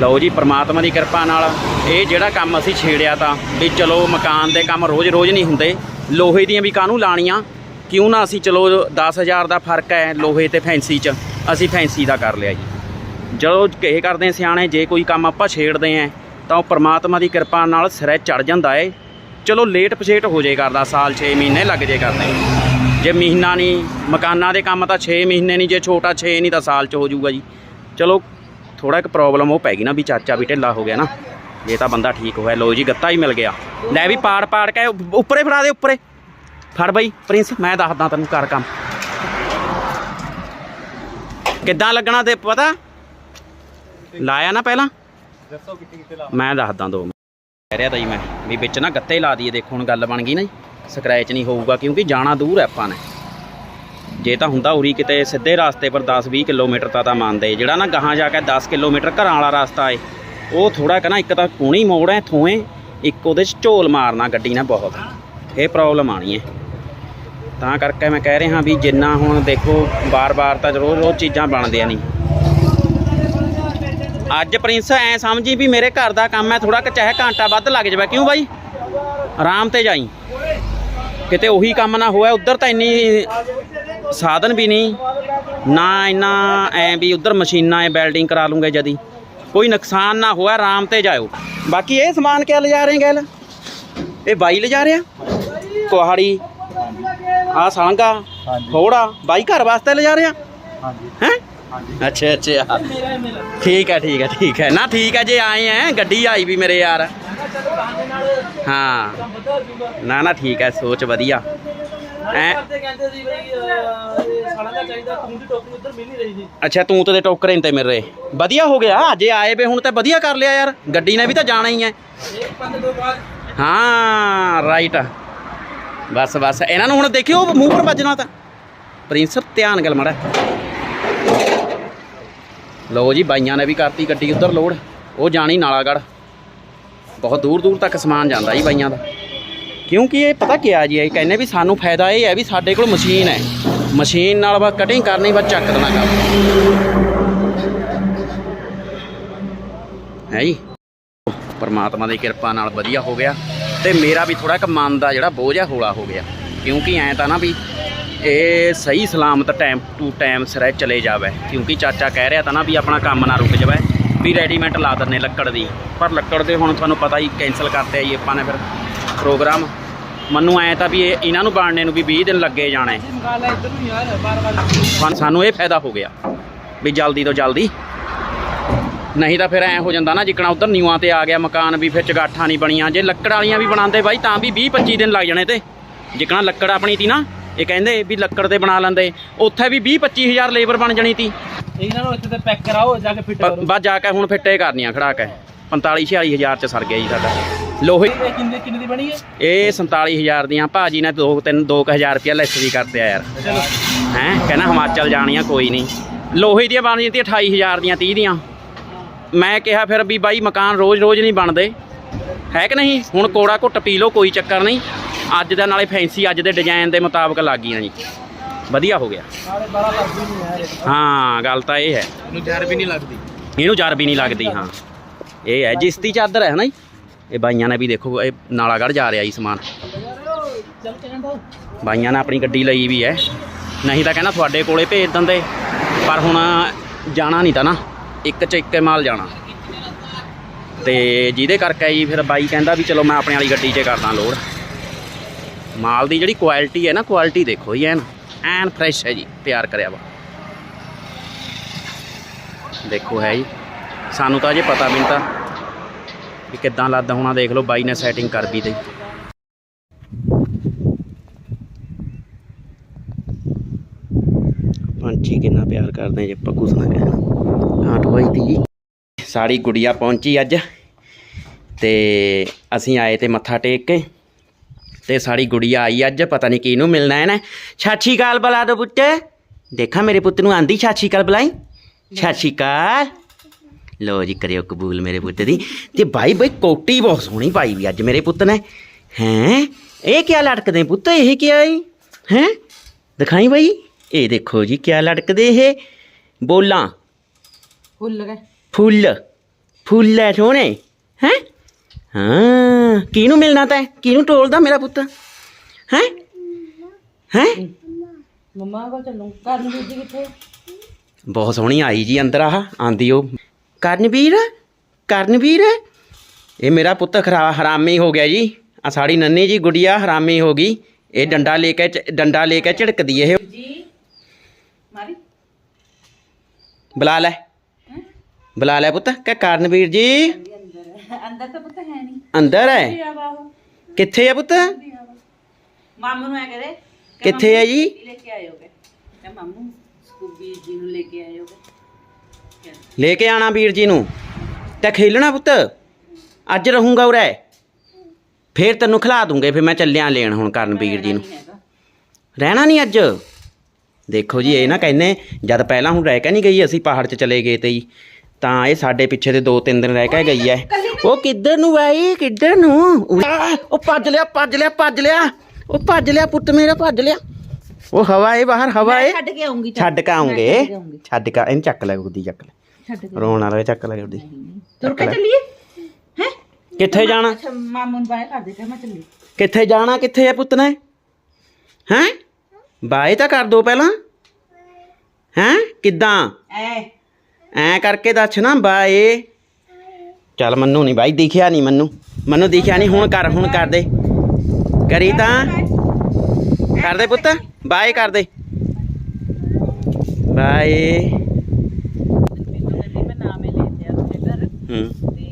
ਲਓ ਜੀ, ਪ੍ਰਮਾਤਮਾ ਦੀ ਕਿਰਪਾ ਨਾਲ ਇਹ ਜਿਹੜਾ ਕੰਮ ਅਸੀਂ ਛੇੜਿਆ ਤਾਂ ਵੀ ਚਲੋ ਮਕਾਨ ਦੇ ਕੰਮ ਰੋਜ਼-ਰੋਜ਼ ਨਹੀਂ ਹੁੰਦੇ। ਲੋਹੇ ਦੀਆਂ ਵੀ ਕਾਹਨੂੰ ਲਾਣੀਆਂ? ਕਿਉਂ ਨਾ ਅਸੀਂ ਚਲੋ 10000 ਦਾ ਫ਼ਰਕ ਹੈ ਲੋਹੇ ਤੇ ਫੈਂਸੀ 'ਚ, ਅਸੀਂ ਫੈਂਸੀ ਦਾ ਕਰ ਲਿਆ ਜੀ। ਜਦੋਂ ਕਹੇ ਕਰਦੇ ਸਿਆਣੇ, ਜੇ ਕੋਈ ਕੰਮ ਆਪਾਂ ਛੇੜਦੇ ਆਂ ਤਾਂ ਉਹ ਪ੍ਰਮਾਤਮਾ ਦੀ ਕਿਰਪਾ ਨਾਲ ਸਿਰੇ ਚੜ ਜਾਂਦਾ ਏ। ਚਲੋ ਲੇਟ ਪਛੇਟ ਹੋ ਜੇ ਕਰਦਾ, ਸਾਲ 6 ਮਹੀਨੇ ਲੱਗ ਜੇ ਕਰਦੇ ਜੇ ਮਹੀਨਾ ਨਹੀਂ, ਮਕਾਨਾਂ ਦੇ ਕੰਮ ਤਾਂ 6 ਮਹੀਨੇ ਨਹੀਂ, ਜੇ ਛੋਟਾ 6 ਨਹੀਂ ਤਾਂ ਸਾਲ 'ਚ ਹੋ ਜਾਊਗਾ ਜੀ। ਚਲੋ ਥੋੜਾ ਇੱਕ ਪ੍ਰੋਬਲਮ ਉਹ ਪੈ ਗਈ ਨਾ ਵੀ ਚਾਚਾ ਵੀ ਢਿੱਲਾ ਹੋ ਗਿਆ ਨਾ। ਇਹ ਤਾਂ ਬੰਦਾ ਠੀਕ ਹੋਇਆ ਲੋ ਜੀ ਗੱਤਾ ਹੀ ਮਿਲ ਗਿਆ। ਲੈ ਵੀ ਪਾੜ ਪਾੜ ਕੇ ਉੱਪਰੇ ਫੜਾ ਦੇ ਉੱਪਰੇ। ਫੜ ਬਈ ਪ੍ਰਿੰਸ ਮੈਂ ਦੱਸਦਾ ਤੈਨੂੰ ਕਰ ਕੰਮ। ਕਿੱਦਾਂ ਲੱਗਣਾ ਤੇ ਪਤਾ? ਲਾਇਆ ਨਾ ਪਹਿਲਾਂ? ਦੱਸੋ ਕਿੱਥੇ ਕਿੱਥੇ ਲਾ ਮੈਂ ਦੱਸਦਾ ਦੋ। ਕਹਿ ਰਿਹਾ ਤਾਂ ਜੀ ਮੈਂ ਵੀ ਵਿੱਚ ਨਾ ਗੱਤੇ ਲਾ ਦਈਏ ਦੇਖੋ ਹੁਣ ਗੱਲ ਬਣ ਗਈ ਨਾ ਜੀ। ਸਕ੍ਰੈਚ ਨਹੀਂ ਹੋਊਗਾ ਕਿਉਂਕਿ ਜਾਣਾ ਦੂਰ ਹੈ ਆਪਾਂ ਨੇ। ਜੇ ਤਾਂ ਹੁੰਦਾ ਉਰੀ ਕਿਤੇ ਸਿੱਧੇ ਰਸਤੇ ਪਰ 10-20 ਕਿਲੋਮੀਟਰ ਤਾਂ ਤਾਂ ਮੰਨਦੇ ਜਿਹੜਾ ਨਾ ਗਾਹਾਂ ਜਾ ਕੇ 10 ਕਿਲੋਮੀਟਰ ਘਰਾਂ ਵਾਲਾ ਰਸਤਾ ਏ, ਉਹ ਥੋੜਾ ਕਹਣਾ ਇੱਕ ਤਾਂ ਕੋਣੀ ਮੋੜ ਹੈ ਥੋਏ, ਇੱਕ ਉਹਦੇ 'ਚ ਝੋਲ ਮਾਰਨਾ ਗੱਡੀ ਨੇ ਬਹੁਤ। ਇਹ ਪ੍ਰੋਬਲਮ ਆਣੀ ਹੈ ਤਾਂ ਕਰਕੇ ਮੈਂ ਕਹਿ ਰਿਹਾ ਵੀ ਜਿੰਨਾ ਹੁਣ ਦੇਖੋ ਬਾਰ-ਬਾਰ ਤਾਂ ਰੋਜ਼ ਰੋਜ਼ ਚੀਜ਼ਾਂ ਬਣਦੀਆਂ ਨਹੀਂ ਅੱਜ ਪ੍ਰਿੰਸ ਐ ਸਮਝੀ ਵੀ ਮੇਰੇ ਘਰ ਦਾ ਕੰਮ ਹੈ ਥੋੜਾ ਕਿ ਚਾਹੇ ਘੰਟਾ ਵੱਧ ਲੱਗ ਜਾਵੇ। ਕਿਉਂ ਬਾਈ? ਆਰਾਮ ਤੇ ਜਾਈ। ਕਿਤੇ ਉਹੀ ਕੰਮ ਨਾ ਹੋਇਆ, ਉੱਧਰ ਤਾਂ ਇੰਨੀ ਸਾਧਨ ਵੀ ਨਹੀਂ ਨਾ ਇੰਨਾ ਐ ਵੀ ਉੱਧਰ ਮਸ਼ੀਨਾਂ ਐ ਵੈਲਡਿੰਗ ਕਰਾ ਲੂੰਗੇ ਜਦੀ ਕੋਈ ਨੁਕਸਾਨ ਨਾ ਹੋਇਆ ਆਰਾਮ ਤੇ ਜਾਇਓ ਬਾਕੀ ਇਹ ਸਮਾਨ ਕਿਆ ਲਿਜਾ ਰਹੇ ਗੱਲ ਇਹ ਬਾਈ ਲਿਜਾ ਰਿਹਾ ਕੁਹਾੜੀ ਆ ਸਾਂਗਾ ਹਾਂਜੀ। ਥੋੜਾ ਬਾਈ ਘਰ ਵਾਸਤੇ ਲਿਜਾ ਰਿਹਾ ਹਾਂਜੀ ਹੈ ਹਾਂਜੀ ਅੱਛਾ ਅੱਛਾ ਠੀਕ ਹੈ ਠੀਕ ਹੈ ਠੀਕ ਹੈ ਨਾ ਠੀਕ ਹੈ ਜੇ ਆਏ ਐ ਗੱਡੀ ਆਈ ਵੀ ਮੇਰੇ ਯਾਰ ਹਾਂ ਨਾ ਨਾ ਠੀਕ ਹੈ ਸੋਚ ਵਧੀਆ ਐ ਕਹਿੰਦੇ ਸੀ ਬਈ ਇਹ ਸਾਲਾ ਦਾ ਚਾਹੀਦਾ ਤੂੰ ਦੀ ਟੋਕਰੀ ਉੱਧਰ ਮਿਲ ਨਹੀਂ ਰਹੀ ਸੀ। ਅੱਛਾ ਤੂੰ ਤੇ ਟੋਕਰੇ ਤੇ ਮਿਲ ਰਹੇ। ਵਧੀਆ ਹੋ ਗਿਆ ਜੇ ਆਏ ਵੇ ਹੁਣ ਤੇ ਵਧੀਆ ਕਰ ਲਿਆ ਯਾਰ। ਗੱਡੀ ਨੇ ਵੀ ਤਾਂ ਜਾਣਾ ਹੀ ਐ ਇੱਕ ਪੰਜ ਦੋ ਬਾਅਦ ਹਾਂ ਰਾਈਟ ਬਸ ਬਸ। ਇਹਨਾਂ ਨੂੰ ਹੁਣ ਦੇਖਿਓ ਮੂੰਹ ਪਰ ਵੱਜਣਾ ਤਾਂ। ਪ੍ਰਿੰਸ ਧਿਆਨ ਗੱਲ ਮੜਾ। ਲਓ ਜੀ ਬਾਈਆਂ ਨੇ ਵੀ ਕਰਤੀ ਗੱਡੀ ਉੱਧਰ ਲੋਡ। ਉਹ ਜਾਣੀ ਨਾਲਾਗੜ ਬਹੁਤ ਦੂਰ ਦੂਰ ਤੱਕ ਸਮਾਨ ਜਾਂਦਾ ਜੀ ਬਾਈਆਂ ਦਾ। ਕਿਉਂਕਿ ਇਹ ਪਤਾ ਕੀ ਆ ਜੀ, ਇਹ ਕਹਿੰਦੇ ਵੀ ਸਾਨੂੰ ਫਾਇਦਾ ਇਹ ਹੈ ਵੀ ਸਾਡੇ ਕੋਲ ਮਸ਼ੀਨ ਹੈ। ਮਸ਼ੀਨ ਨਾਲ ਬਸ ਕਟਿੰਗ ਕਰਨੀ, ਬਸ ਚੱਕ ਦੇਣਾ ਕੰਮ। ਹੈ ਜੀ? ਪਰਮਾਤਮਾ ਦੀ ਕਿਰਪਾ ਨਾਲ ਵਧੀਆ ਹੋ ਗਿਆ ਤੇ ਮੇਰਾ ਵੀ ਥੋੜਾ ਕੁ ਮਨ ਦਾ ਜਿਹੜਾ ਬੋਝ ਹੈ ਹੌਲਾ ਹੋ ਗਿਆ। ਕਿਉਂਕਿ ਐਂ ਤਾਂ ਨਾ ਵੀ ਇਹ ਸਹੀ ਸਲਾਮਤ ਟਾਈਮ ਟੂ ਟਾਈਮ ਸਿਰੇ ਚਲੇ ਜਾਵੇ। ਕਿਉਂਕਿ ਚਾਚਾ ਕਹਿ ਰਿਹਾ ਤਾਂ ਨਾ ਵੀ ਆਪਣਾ ਕੰਮ ਨਾ ਰੁਕ ਜਾਵੇ। ਵੀ ਰੈਡੀਮੈਂਟ ਲਾ ਦਿੰਨੇ ਲੱਕੜ ਦੀ। ਪਰ ਲੱਕੜ ਦੇ ਹੁਣ ਤੁਹਾਨੂੰ ਪਤਾ ਹੀ ਕੈਨਸਲ ਕਰਤੇ ਆ ਜੀ ਆਪਾਂ ਨੇ ਫਿਰ ਪ੍ਰੋਗਰਾਮ ਮੈਨੂੰ ਐਂ ਤਾਂ ਵੀ ਇਹ ਇਹਨਾਂ ਨੂੰ ਬਣਨੇ ਨੂੰ ਵੀ 20 ਦਿਨ ਲੱਗੇ ਜਾਣੇ। ਸਾਨੂੰ- ਇਹ ਫਾਇਦਾ ਹੋ ਗਿਆ ਵੀ ਜਲਦੀ ਤੋਂ ਜਲਦੀ। ਨਹੀਂ ਤਾਂ ਫਿਰ ਐ ਹੋ ਜਾਂਦਾ ਨਾ ਜਿੱਕਣਾ ਉਧਰ ਨੀਵਾਂ ਤੇ ਆ ਗਿਆ ਮਕਾਨ ਵੀ ਫਿਰ ਚਗਾਠਾਂ ਨਹੀਂ ਬਣੀਆਂ। ਜੇ ਲੱਕੜ ਵਾਲੀਆਂ ਵੀ ਬਣਾਉਂਦੇ ਬਾਈ ਤਾਂ ਵੀ 20 25 ਦਿਨ ਲੱਗ ਜਾਣੇ ਤੇ। ਜਿੱਕਣਾ ਲੱਕੜ ਆਪਣੀ ਤੀ ਨਾ ਇਹ ਕਹਿੰਦੇ ਵੀ ਲੱਕੜ ਤੇ ਬਣਾ ਲੈਂਦੇ। ਉੱਥੇ ਵੀ 20 25000 ਲੇਬਰ ਬਣ ਜਾਣੀ ਤੀ। ਇਹਨਾਂ ਨੂੰ ਇੱਥੇ ਤੇ ਪੈਕ ਕਰਾਓ ਜਾ ਕੇ ਫਿੱਟ ਕਰੋ। ਬਸ ਜਾ ਕੇ ਹੁਣ ਫਿੱਟੇ ਕਰਨੀਆਂ ਖੜਾ ਕੇ। 45 46000 ਚ ਸਰ ਗਿਆ ਜੀ ਸਾਡਾ। ਲੋਹੇ ਕਿੰਨੇ ਕਿੰਨੇ ਦੀ ਬਣੀ ਹੈ? ਇਹ 47000 ਦੀਆਂ। ਭਾਜੀ ਨੇ 2 3 2000 ਰੁਪਇਆ ਲੈਸ ਵੀ ਕਰਤੇ ਆ ਯਾਰ। ਹੈ? ਕਹਿੰਦਾ ਹਿਮਾਚਲ ਜਾਣੀਆਂ ਕੋਈ ਨਹੀਂ। ਲੋਹੇ ਦੀਆਂ ਬਣ ਜਾਂਦੀਆਂ 28000 ਦੀਆਂ 30 ਦੀਆਂ। ਮੈਂ ਕਿਹਾ ਫਿਰ ਵੀ ਬਾਈ ਮਕਾਨ ਰੋਜ਼-ਰੋਜ਼ ਨਹੀਂ ਬਣਦੇ। ਹੈ ਕਿ ਨਹੀਂ? ਹੁਣ ਕੋੜਾ ਘੁੱਟ ਪੀ ਲਓ ਕੋਈ ਚੱਕਰ ਨਹੀਂ। ਅੱਜ ਦਾ ਨਾਲੇ ਫੈਂਸੀ ਅੱਜ ਦੇ ਡਿਜ਼ਾਈਨ ਦੇ ਮੁਤਾਬਕ ਲੱਗ ਗਈਆਂ ਜੀ। ਵਧੀਆ ਹੋ ਗਿਆ। ਸਾਰੇ 12 ਲੱਖ ਦੀ ਨਹੀਂ ਯਾਰ ਹਾਂ ਗੱਲ ਤਾਂ ਇਹ ਹੈ। ਇਹਨੂੰ ਜ਼ਹਿਰ ਵੀ ਨਹੀਂ ਲੱਗਦੀ। ਇਹਨੂੰ ਜਰ ਵੀ ਨਹੀਂ ਲੱਗਦੀ ਹਾਂ। ਇਹ ਹੈ ਜਿਸ ਦੀ ਚਾਦਰ ਹੈ ਨਾ ਜੀ? ਇਹ ਬਾਈਆਂ ਨੇ ਵੀ ਦੇਖੋ, ਇਹ ਨਾਲਾਗੜ ਜਾ ਰਿਹਾ ਜੀ ਸਮਾਨ। ਬਾਈਆਂ ਨੇ ਆਪਣੀ ਗੱਡੀ ਲਈ ਵੀ ਹੈ। ਨਹੀਂ ਤਾਂ ਕਹਿੰਦਾ ਤੁਹਾਡੇ ਕੋਲੇ ਭੇਜ ਦਿੰਦੇ, ਪਰ ਹੁਣ ਜਾਣਾ ਨਹੀਂ ਤਾਂ ਨਾ, ਇੱਕ ਚ ਇੱਕੇ ਮਾਲ ਜਾਣਾ। ਤੇ ਜਿਹਦੇ ਕਰਕੇ ਜੀ ਫਿਰ ਬਾਈ ਕਹਿੰਦਾ ਵੀ ਚਲੋ ਮੈਂ ਆਪਣੇ ਵਾਲੀ ਗੱਡੀ 'ਚ ਕਰਦਾ ਲੋਡ। ਮਾਲ ਦੀ ਜਿਹੜੀ ਕੁਆਲਿਟੀ ਹੈ ਨਾ ਕੁਆਲਿਟੀ ਦੇਖੋ ਜੀ, ਐਨ ਐਨ ਫਰੈਸ਼ ਹੈ ਜੀ, ਤਿਆਰ ਕਰਿਆ ਵਾ। ਦੇਖੋ ਹੈ ਜੀ। ਸਾਨੂੰ ਤਾਂ ਅਜੇ ਪਤਾ ਵੀ ਨਹੀਂ ਤਾਂ ਵੀ ਕਿੱਦਾਂ ਲੱਦ ਹੋਣਾ ਦੇਖ ਲਓ ਬਾਈ ਨੇ ਸੈਟਿੰਗ ਕਰ ਵੀ ਤੇ। ਪੰਛੀ ਕਿੰਨਾ ਪਿਆਰ ਕਰਦੇ ਜੇ ਆਪਾਂ ਕੁਛ ਨਾ ਕਹਿਣਾ ਆਟ ਤੀ ਜੀ। ਸਾਡੀ ਗੁੜੀਆ ਪਹੁੰਚੀ ਅੱਜ। ਤੇ ਅਸੀਂ ਆਏ ਤੇ ਮੱਥਾ ਟੇਕ ਕੇ। ਤੇ ਸਾਡੀ ਗੁੜੀਆ ਆਈ ਅੱਜ, ਪਤਾ ਨਹੀਂ ਕਿਹਨੂੰ ਮਿਲਣਾ ਹੈ ਨਾ। ਛਾਛੀ ਕਾਲ ਬੁਲਾ ਦੋ ਪੁੱਤ। ਦੇਖਾ ਮੇਰੇ ਪੁੱਤ ਨੂੰ ਆਂਦੀ ਛਾਛੀ ਕਾਲ ਬੁਲਾਈ। ਛਾਛੀ ਕਾਲ ਲੋ ਜੀ ਕਰਿਓ ਕਬੂਲ ਮੇਰੇ ਪੁੱਤ ਦੀ। ਤੇ ਭਾਈ ਭਾਈ ਕੋਟੀ ਬਹੁਤ ਸੋਹਣੀ ਪਾਈ ਵੀ ਅੱਜ ਮੇਰੇ ਪੁੱਤ ਨੇ। ਹੈਂ? ਇਹ ਕੀ ਲਟਕਦੇ ਪੁੱਤ? ਇਹ ਕੀ ਆਈ ਹੈਂ? ਦਿਖਾਈ ਭਾਈ ਇਹ ਦੇਖੋ ਜੀ ਕੀ ਲਟਕਦੇ ਇਹ। ਬੋਲਾਂ। ਫੁੱਲ ਗਏ। ਫੁੱਲ। ਫੁੱਲ ਹੈ ਸੋਹਣੇ। ਹੈ? ਹਾਂ ਕਿਹਨੂੰ ਮਿਲਣਾ ਤੈਂ? ਕਿਹਨੂੰ ਟੋਲਦਾ ਮੇਰਾ ਪੁੱਤ? ਹੈ? ਹੈ? ਮੰਮਾ ਕੋਲ ਚੱਲੂ। ਕਰਨਵੀਰ ਜੀ ਕਿੱਥੇ ਬਹੁਤ ਸੋਹਣੀ ਆਈ ਜੀ ਅੰਦਰ ਆਹ ਆਂਦੀ ਉਹ। ਕਰਨਵੀਰ ਕਰਨਵੀਰ ਇਹ ਮੇਰਾ ਪੁੱਤ ਖਰਾ ਹਰਾਮੀ ਹੋ ਗਿਆ ਜੀ ਆ ਸਾਡੀ ਨੰਨੀ ਜੀ ਗੁੜੀਆ ਹਰਾਮੀ ਹੋ ਗਈ ਇਹ ਡੰਡਾ ਲੈ ਕੇ ਚ- ਡੰਡਾ ਲੈ ਕੇ ਝੜਕਦੀ ਇਹ ਜੀ ਮਾਰੀ ਬੁਲਾ ਲੈ ਬੁਲਾ ਲੈ ਪੁੱਤ ਕਹ ਕਰਨਵੀਰ ਜੀ ਅੰਦਰ ਤਾਂ ਪਤਾ ਹੈ ਨਹੀਂ ਅੰਦਰ ਹੈ ਆ ਬਾਹਰ ਕਿੱਥੇ ਹੈ ਪੁੱਤ ਮਾਮੂ ਨੂੰ ਐ ਕਹਦੇ ਕਿੱਥੇ ਹੈ ਜੀ ਲੈ ਕੇ ਆਇਓਗੇ ਤੇ ਮਾਮੂ ਸਕੂਬੀ ਜੀ ਨੂੰ ਲੈ ਕੇ ਆਇਓਗੇ ਲੈ ਕੇ ਆਣਾ ਵੀਰ ਜੀ ਨੂੰ। ਤੇ ਖੇਲਣਾ ਪੁੱਤ। ਅੱਜ ਰਹੂੰਗਾ ਉਰੇ। ਫੇਰ ਤੈਨੂੰ ਖਿਲਾ ਦੂੰਗੇ ਫਿਰ ਮੈਂ ਚੱਲਿਆ ਲੈਣ ਹੁਣ ਕਰਨ ਵੀਰ ਜੀ ਨੂੰ। ਰਹਿਣਾ ਨਹੀਂ ਅੱਜ। ਦੇਖੋ ਜੀ ਇਹ ਨਾ ਕਹਿੰਨੇ ਜਦ ਪਹਿਲਾਂ ਹੁਣ ਰਹਿ ਕੇ ਨਹੀਂ ਗਈ ਅਸੀਂ ਪਹਾੜ 'ਚ ਚਲੇ ਗਏ ਤੇ ਜੀ ਤਾਂ ਇਹ ਸਾਡੇ ਪਿੱਛੇ ਦੇ 2-3 ਦਿਨ ਰਹਿ ਕੇ ਗਈ ਐ ਉਹ ਕਿੱਧਰ ਨੂੰ ਆਈ ਕਿੱਧਰ ਨੂੰ? ਉਹ ਭੱਜ ਲਿਆ ਭੱਜ ਲਿਆ ਭੱਜ ਲਿਆ। ਉਹ ਭੱਜ ਲਿਆ ਪੁੱਤ ਮੇਰਾ ਭੱਜ ਲਿਆ। ਉਹ ਹਵਾ ਏ ਬਾਹਰ ਹਵਾ ਏ। ਛੱਡ ਕੇ ਆਉਂਗੀ ਛੱਡ ਕੇ ਆਉਂਗੇ। ਛੱਡ ਕੇ ਇਹਨੂੰ ਚੱਕ ਲੈ ਗੁੱਦੀ ਚੱਕ ਲੈ। ਛੱਡ ਕੇ ਰੋਣ ਵਾਲਾ ਚੱਕ ਲੈ ਗੁੱਦੀ ਤੁਰ ਕੇ ਚੱਲੀਏ? ਹੈ? ਕਿੱਥੇ ਜਾਣਾ? ਅੱਛਾ ਮਾਮੂ ਨੂੰ ਬਾਏ ਕਰ ਦੇ ਕੇ ਮੈਂ ਚੱਲੀ। ਕਿੱਥੇ ਜਾਣਾ ਕਿੱਥੇ ਹੈ ਪੁੱਤ ਨੇ? ਹੈਂ? ਬਾਏ ਤਾਂ ਕਰ ਦੋ ਪਹਿਲਾਂ। ਹੈਂ? ਕਿੱਦਾਂ? ਐ। ਐ ਕਰਕੇ ਦੱਸ ਨਾ ਬਾਏ ਚੱਲ ਮੰਨੂ ਨਹੀਂ ਬਾਈ ਦਿਖਿਆ ਨਹੀਂ ਮੰਨੂ। ਮੈਨੂੰ ਦਿਖਿਆ ਨਹੀਂ ਹੁਣ ਕਰ ਹੁਣ ਕਰ ਦੇ। ਕਰੀ ਤਾਂ। ਕਰ ਦੇ ਪੁੱਤ ਬਾਏ ਕਰ ਦੇ। ਬਾਏ ਮੈਂ ਨਾਮੇ ਲੈ ਲਿਆ ਤੁਹਾਡੇ ਘਰ ਹੂੰ। ਤੇ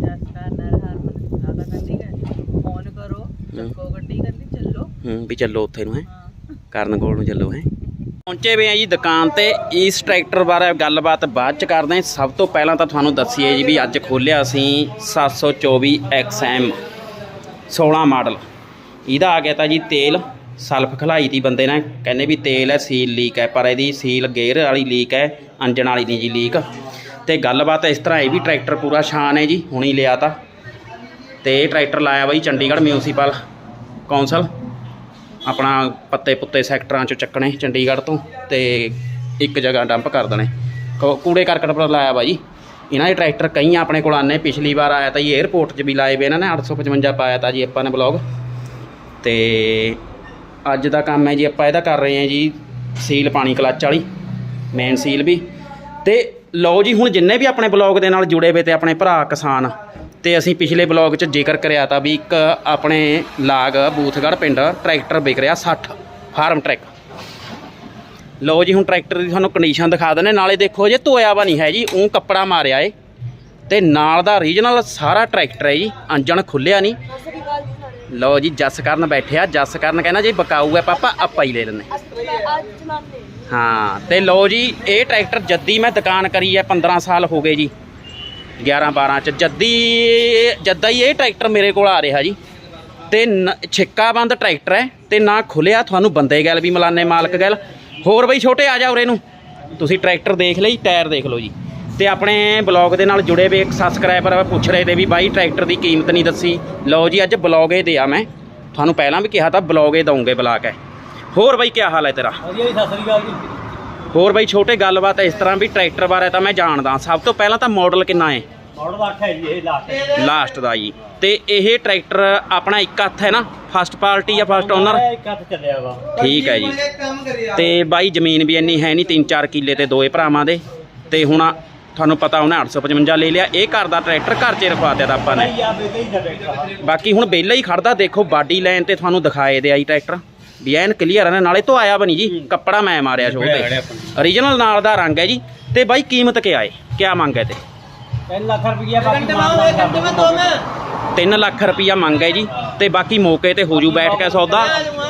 ਜਸਕਾ ਨਰ ਹਰਮਨ ਆਦਾ ਕਹਿੰਦੀ ਕਿ ਫੋਨ ਕਰੋ ਚੱਕੋ ਗੱਡੀ ਕਹਿੰਦੀ ਚੱਲੋ। ਹੂੰ ਵੀ ਚੱਲੋ ਉੱਥੇ ਨੂੰ ਹੈ। ਹਾਂ। ਕਰਨ ਕੋਲ ਨੂੰ ਚੱਲੋ ਹੈ। ਪਹੁੰਚੇ ਵੇ ਆ ਜੀ ਦੁਕਾਨ ਤੇ ਇਸ ਟਰੈਕਟਰ ਬਾਰੇ ਗੱਲਬਾਤ ਬਾਅਦ ਚ ਕਰਦੇ ਹਾਂ। ਸਭ ਤੋਂ ਪਹਿਲਾਂ ਤਾਂ ਤੁਹਾਨੂੰ ਦੱਸੀਏ ਜੀ ਵੀ ਅੱਜ ਖੋਲਿਆ ਅਸੀਂ 724 XM 16 ਮਾਡਲ। ਇਹਦਾ ਆ ਗਿਆ ਤਾਂ ਜੀ ਤੇਲ ਸਲਫ ਖਲਾਈ ਦੀ ਬੰਦੇ ਨੇ। ਕਹਿੰਦੇ ਵੀ ਤੇਲ ਹੈ ਸੀਲ ਲੀਕ ਹੈ ਪਰ ਇਹਦੀ ਸੀਲ ਗੇਅਰ ਵਾਲੀ ਲੀਕ ਹੈ ਅੰਜਣ ਵਾਲੀ ਨਹੀਂ ਜੀ ਲੀਕ। ਤੇ ਗੱਲਬਾਤ ਇਸ ਤਰ੍ਹਾਂ ਇਹ ਵੀ ਟਰੈਕਟਰ ਪੂਰਾ ਸ਼ਾਨ ਹੈ ਜੀ, ਹੁਣੀ ਲਿਆ ਤਾਂ। ਤੇ ਇਹ ਟਰੈਕਟਰ ਲਾਇਆ ਬਾਈ ਚੰਡੀਗੜ੍ਹ ਮਿਊਨਿਸਪਲ ਕੌਂਸਲ ਆਪਣਾ ਪੱਤੇ ਪੁੱਤੇ ਸੈਕਟਰਾਂ ਚੋਂ ਚੱਕਣੇ ਚੰਡੀਗੜ੍ਹ ਤੋਂ ਤੇ ਇੱਕ ਜਗ੍ਹਾ ਡੰਪ ਕਰ ਦੇਣੇ। ਕੂ- ਕੂੜੇ ਕਰਕਟ ਪਰ ਲਾਇਆ ਬਾਈ। ਇਹਨਾਂ ਦੇ ਟਰੈਕਟਰ ਕਈ ਆਪਣੇ ਕੋਲ ਆਨੇ ਪਿਛਲੀ ਵਾਰ ਆਇਆ ਤਾਂ ਜੀ 에ਅਰਪੋਰਟ 'ਚ ਵੀ ਲਾਏ ਵੇ ਇਹਨਾਂ ਨੇ 855 ਪਾਇਆ ਤਾਂ ਜੀ ਆਪਾਂ ਨੇ ਬਲੌਗ ਤੇ ਅੱਜ ਦਾ ਕੰਮ ਹੈ ਜੀ, ਆਪਾਂ ਇਹਦਾ ਕਰ ਰਹੇ ਹਾਂ ਜੀ, ਸੀਲ ਪਾਣੀ ਕਲੱਚ ਵਾਲੀ ਮੇਨ ਸੀਲ ਵੀ। ਤੇ ਲਓ ਜੀ, ਹੁਣ ਜਿੰਨੇ ਵੀ ਆਪਣੇ ਬਲੌਗ ਦੇ ਨਾਲ ਜੁੜੇ ਵੇ ਤੇ ਆਪਣੇ ਭਰਾ ਕਿਸਾਨ, ਤੇ ਅਸੀਂ ਪਿਛਲੇ ਬਲੌਗ 'ਚ ਜ਼ਿਕਰ ਕਰਿਆ ਤਾਂ ਵੀ ਇੱਕ ਆਪਣੇ ਲਾਗ ਬੂਥਗੜ੍ਹ ਪਿੰਡ ਟਰੈਕਟਰ ਵਿਕ ਰਿਹਾ 60 ਫਾਰਮ ਟਰੈਕ। ਲਓ ਜੀ, ਹੁਣ ਟਰੈਕਟਰ ਦੀ ਤੁਹਾਨੂੰ ਕੰਡੀਸ਼ਨ ਦਿਖਾ ਦਿੰਦੇ ਨਾਲੇ ਦੇਖੋ ਜੇ ਧੋਇਆ ਵਾ ਨਹੀਂ ਹੈ ਜੀ ਉਹ ਕੱਪੜਾ ਮਾਰਿਆ ਏ। ਤੇ ਨਾਲ ਦਾ ਰੀਜਨਲ ਸਾਰਾ ਟਰੈਕਟਰ ਹੈ ਜੀ, ਅੰਜਣ ਖੁੱਲਿਆ ਨਹੀਂ। ਲਓ ਜੀ, ਜੱਸ ਕਰਨ ਬੈਠਿਆ ਜੱਸ ਕਰਨ ਕਹਿੰਦਾ, ਜੀ ਬਕਾਊ ਹੈ ਪਾਪਾ, ਆਪਾਂ ਹੀ ਲੈ ਲੈਂਦੇ ਹਾਂ, ਤੇ ਲਓ ਜੀ, ਇਹ ਟਰੈਕਟਰ ਜੱਦੀ ਮੈਂ ਦੁਕਾਨ ਕਰੀ ਹੈ 15 ਸਾਲ ਹੋ ਗਏ ਜੀ। 11 12 ਚ ਜੱਦੀ, ਜੱਦਾ ਹੀ ਇਹ ਟਰੈਕਟਰ ਮੇਰੇ ਕੋਲ ਆ ਰਿਹਾ ਜੀ। ਤੇ ਨ- ਛਿੱਕਾ ਟਰੈਕਟਰ ਹੈ, ਤੇ ਨਾ ਖੁੱਲਿਆ ਤੁਹਾਨੂੰ ਬੰਦੇ ਗੱਲ ਵੀ ਮਲਾਨੇ ਮਾਲਕ ਗੱਲ। ਹੋਰ ਬਈ ਛੋਟੇ, ਆ ਜਾ ਉਰੇ ਨੂੰ। ਤੁਸੀਂ ਟਰੈਕਟਰ ਦੇਖ ਲਈ, ਟਾਇਰ ਦੇਖ ਲਓ ਜੀ। ਤੇ ਆਪਣੇ ਬਲੌਗ ਦੇ ਨਾਲ ਜੁੜੇ ਵੇ ਇੱਕ ਸਬਸਕ੍ਰਾਈਬਰ ਪੁੱਛ ਰਹੇ ਤੇ ਵੀ ਬਾਈ, ਟਰੈਕਟਰ ਦੀ ਕੀਮਤ ਨਹੀਂ ਦੱਸੀ। ਲਓ ਜੀ, ਅੱਜ ਬਲੌਗ ਇਹ ਦਿਆ ਮੈਂ। ਤੁਹਾਨੂੰ ਪਹਿਲਾਂ ਵੀ ਕਿਹਾ ਤਾਂ ਬਲੌਗ ਇਹ ਦਊਂਗੇ ਬਲਾਕ ਹੈ। ਹੋਰ ਬਾਈ ਕੀ ਹਾਲ ਹੈ ਤੇਰਾ? ਵਧੀਆ ਜੀ ਸਤਿ ਸ੍ਰੀ ਅਕਾਲ ਜੀ। ਹੋਰ ਬਾਈ ਛੋਟੇ ਗੱਲਬਾਤ ਇਸ ਤਰ੍ਹਾਂ ਵੀ ਟਰੈਕਟਰ ਬਾਰੇ ਤਾਂ ਮੈਂ ਜਾਣਦਾ ਸਭ ਤੋਂ ਪਹਿਲਾਂ ਤਾਂ ਮਾਡਲ ਕਿੰਨਾ ਹੈ? ਮਾਡਲ 8 ਹੈ ਜੀ ਇਹ ਲਾਸਟ ਲਾਸਟ ਦਾ ਜੀ। ਤੇ ਇਹ ਟਰੈਕਟਰ ਆਪਣਾ ਇੱਕ ਹੱਥ ਹੈ ਨਾ? ਫਸਟ ਪਾਰਟੀ ਜਾਂ ਫਸਟ ਓਨਰ ਇੱਕ ਹੱਥ ਚੱਲਿਆ ਵਾ। ਠੀਕ ਹੈ ਜੀ। ਤੇ ਬਾਈ ਜ਼ਮੀਨ ਵੀ ਇੰਨੀ ਹੈ ਨਹੀਂ 3-4 ਕਿੱਲੇ ਤੇ ਦੋਏ ਭਰਾਵਾਂ ਦੇ। ਤੇ ਹੁਣ ਤੁਹਾਨੂੰ ਪਤਾ ਉਹਨੇ 855 ਲੈ ਲਿਆ। ਇਹ ਘਰ ਦਾ ਟਰੈਕਟਰ ਘਰ 'ਚ ਰਖਵਾ ਦਿੱਤਾ ਆਪਾਂ ਨੇ। ਬਾਕੀ ਹੁਣ ਬੇਲਾ ਹੀ ਖੜਦਾ ਦੇਖੋ ਬਾਡੀ ਲਾਈਨ ਤੇ ਤੁਹਾਨੂੰ ਦਿਖਾਏ ਦੇ ਆਈ ਟਰੈਕਟਰ। ਵੀ ਐਨ ਕਲੀਅਰ ਹੈ ਨਾਲੇ ਤੋਂ ਆਇਆ ਬਣੀ ਜੀ। ਕੱਪੜਾ ਮੈਂ ਮਾਰਿਆ ਛੋੜ ਤੇ origignal ਨਾਲ ਦਾ ਰੰਗ ਹੈ ਜੀ। ਤੇ ਬਾਈ ਕੀਮਤ ਕਿਆ ਹੈ? ਕਿਆ ਮੰਗ ਹੈ ਤੇ? 3 ਲੱਖ ਰੁਪਇਆ ਬਾਕੀ ਮਾਰ 3 ਲੱਖ ਰੁਪਈਆ ਮੰਗ ਹੈ ਜੀ। ਤੇ ਬਾਕੀ ਮੌਕੇ ਤੇ ਹੋ ਜੂ ਬੈਠ ਕੇ ਸੌਦਾ।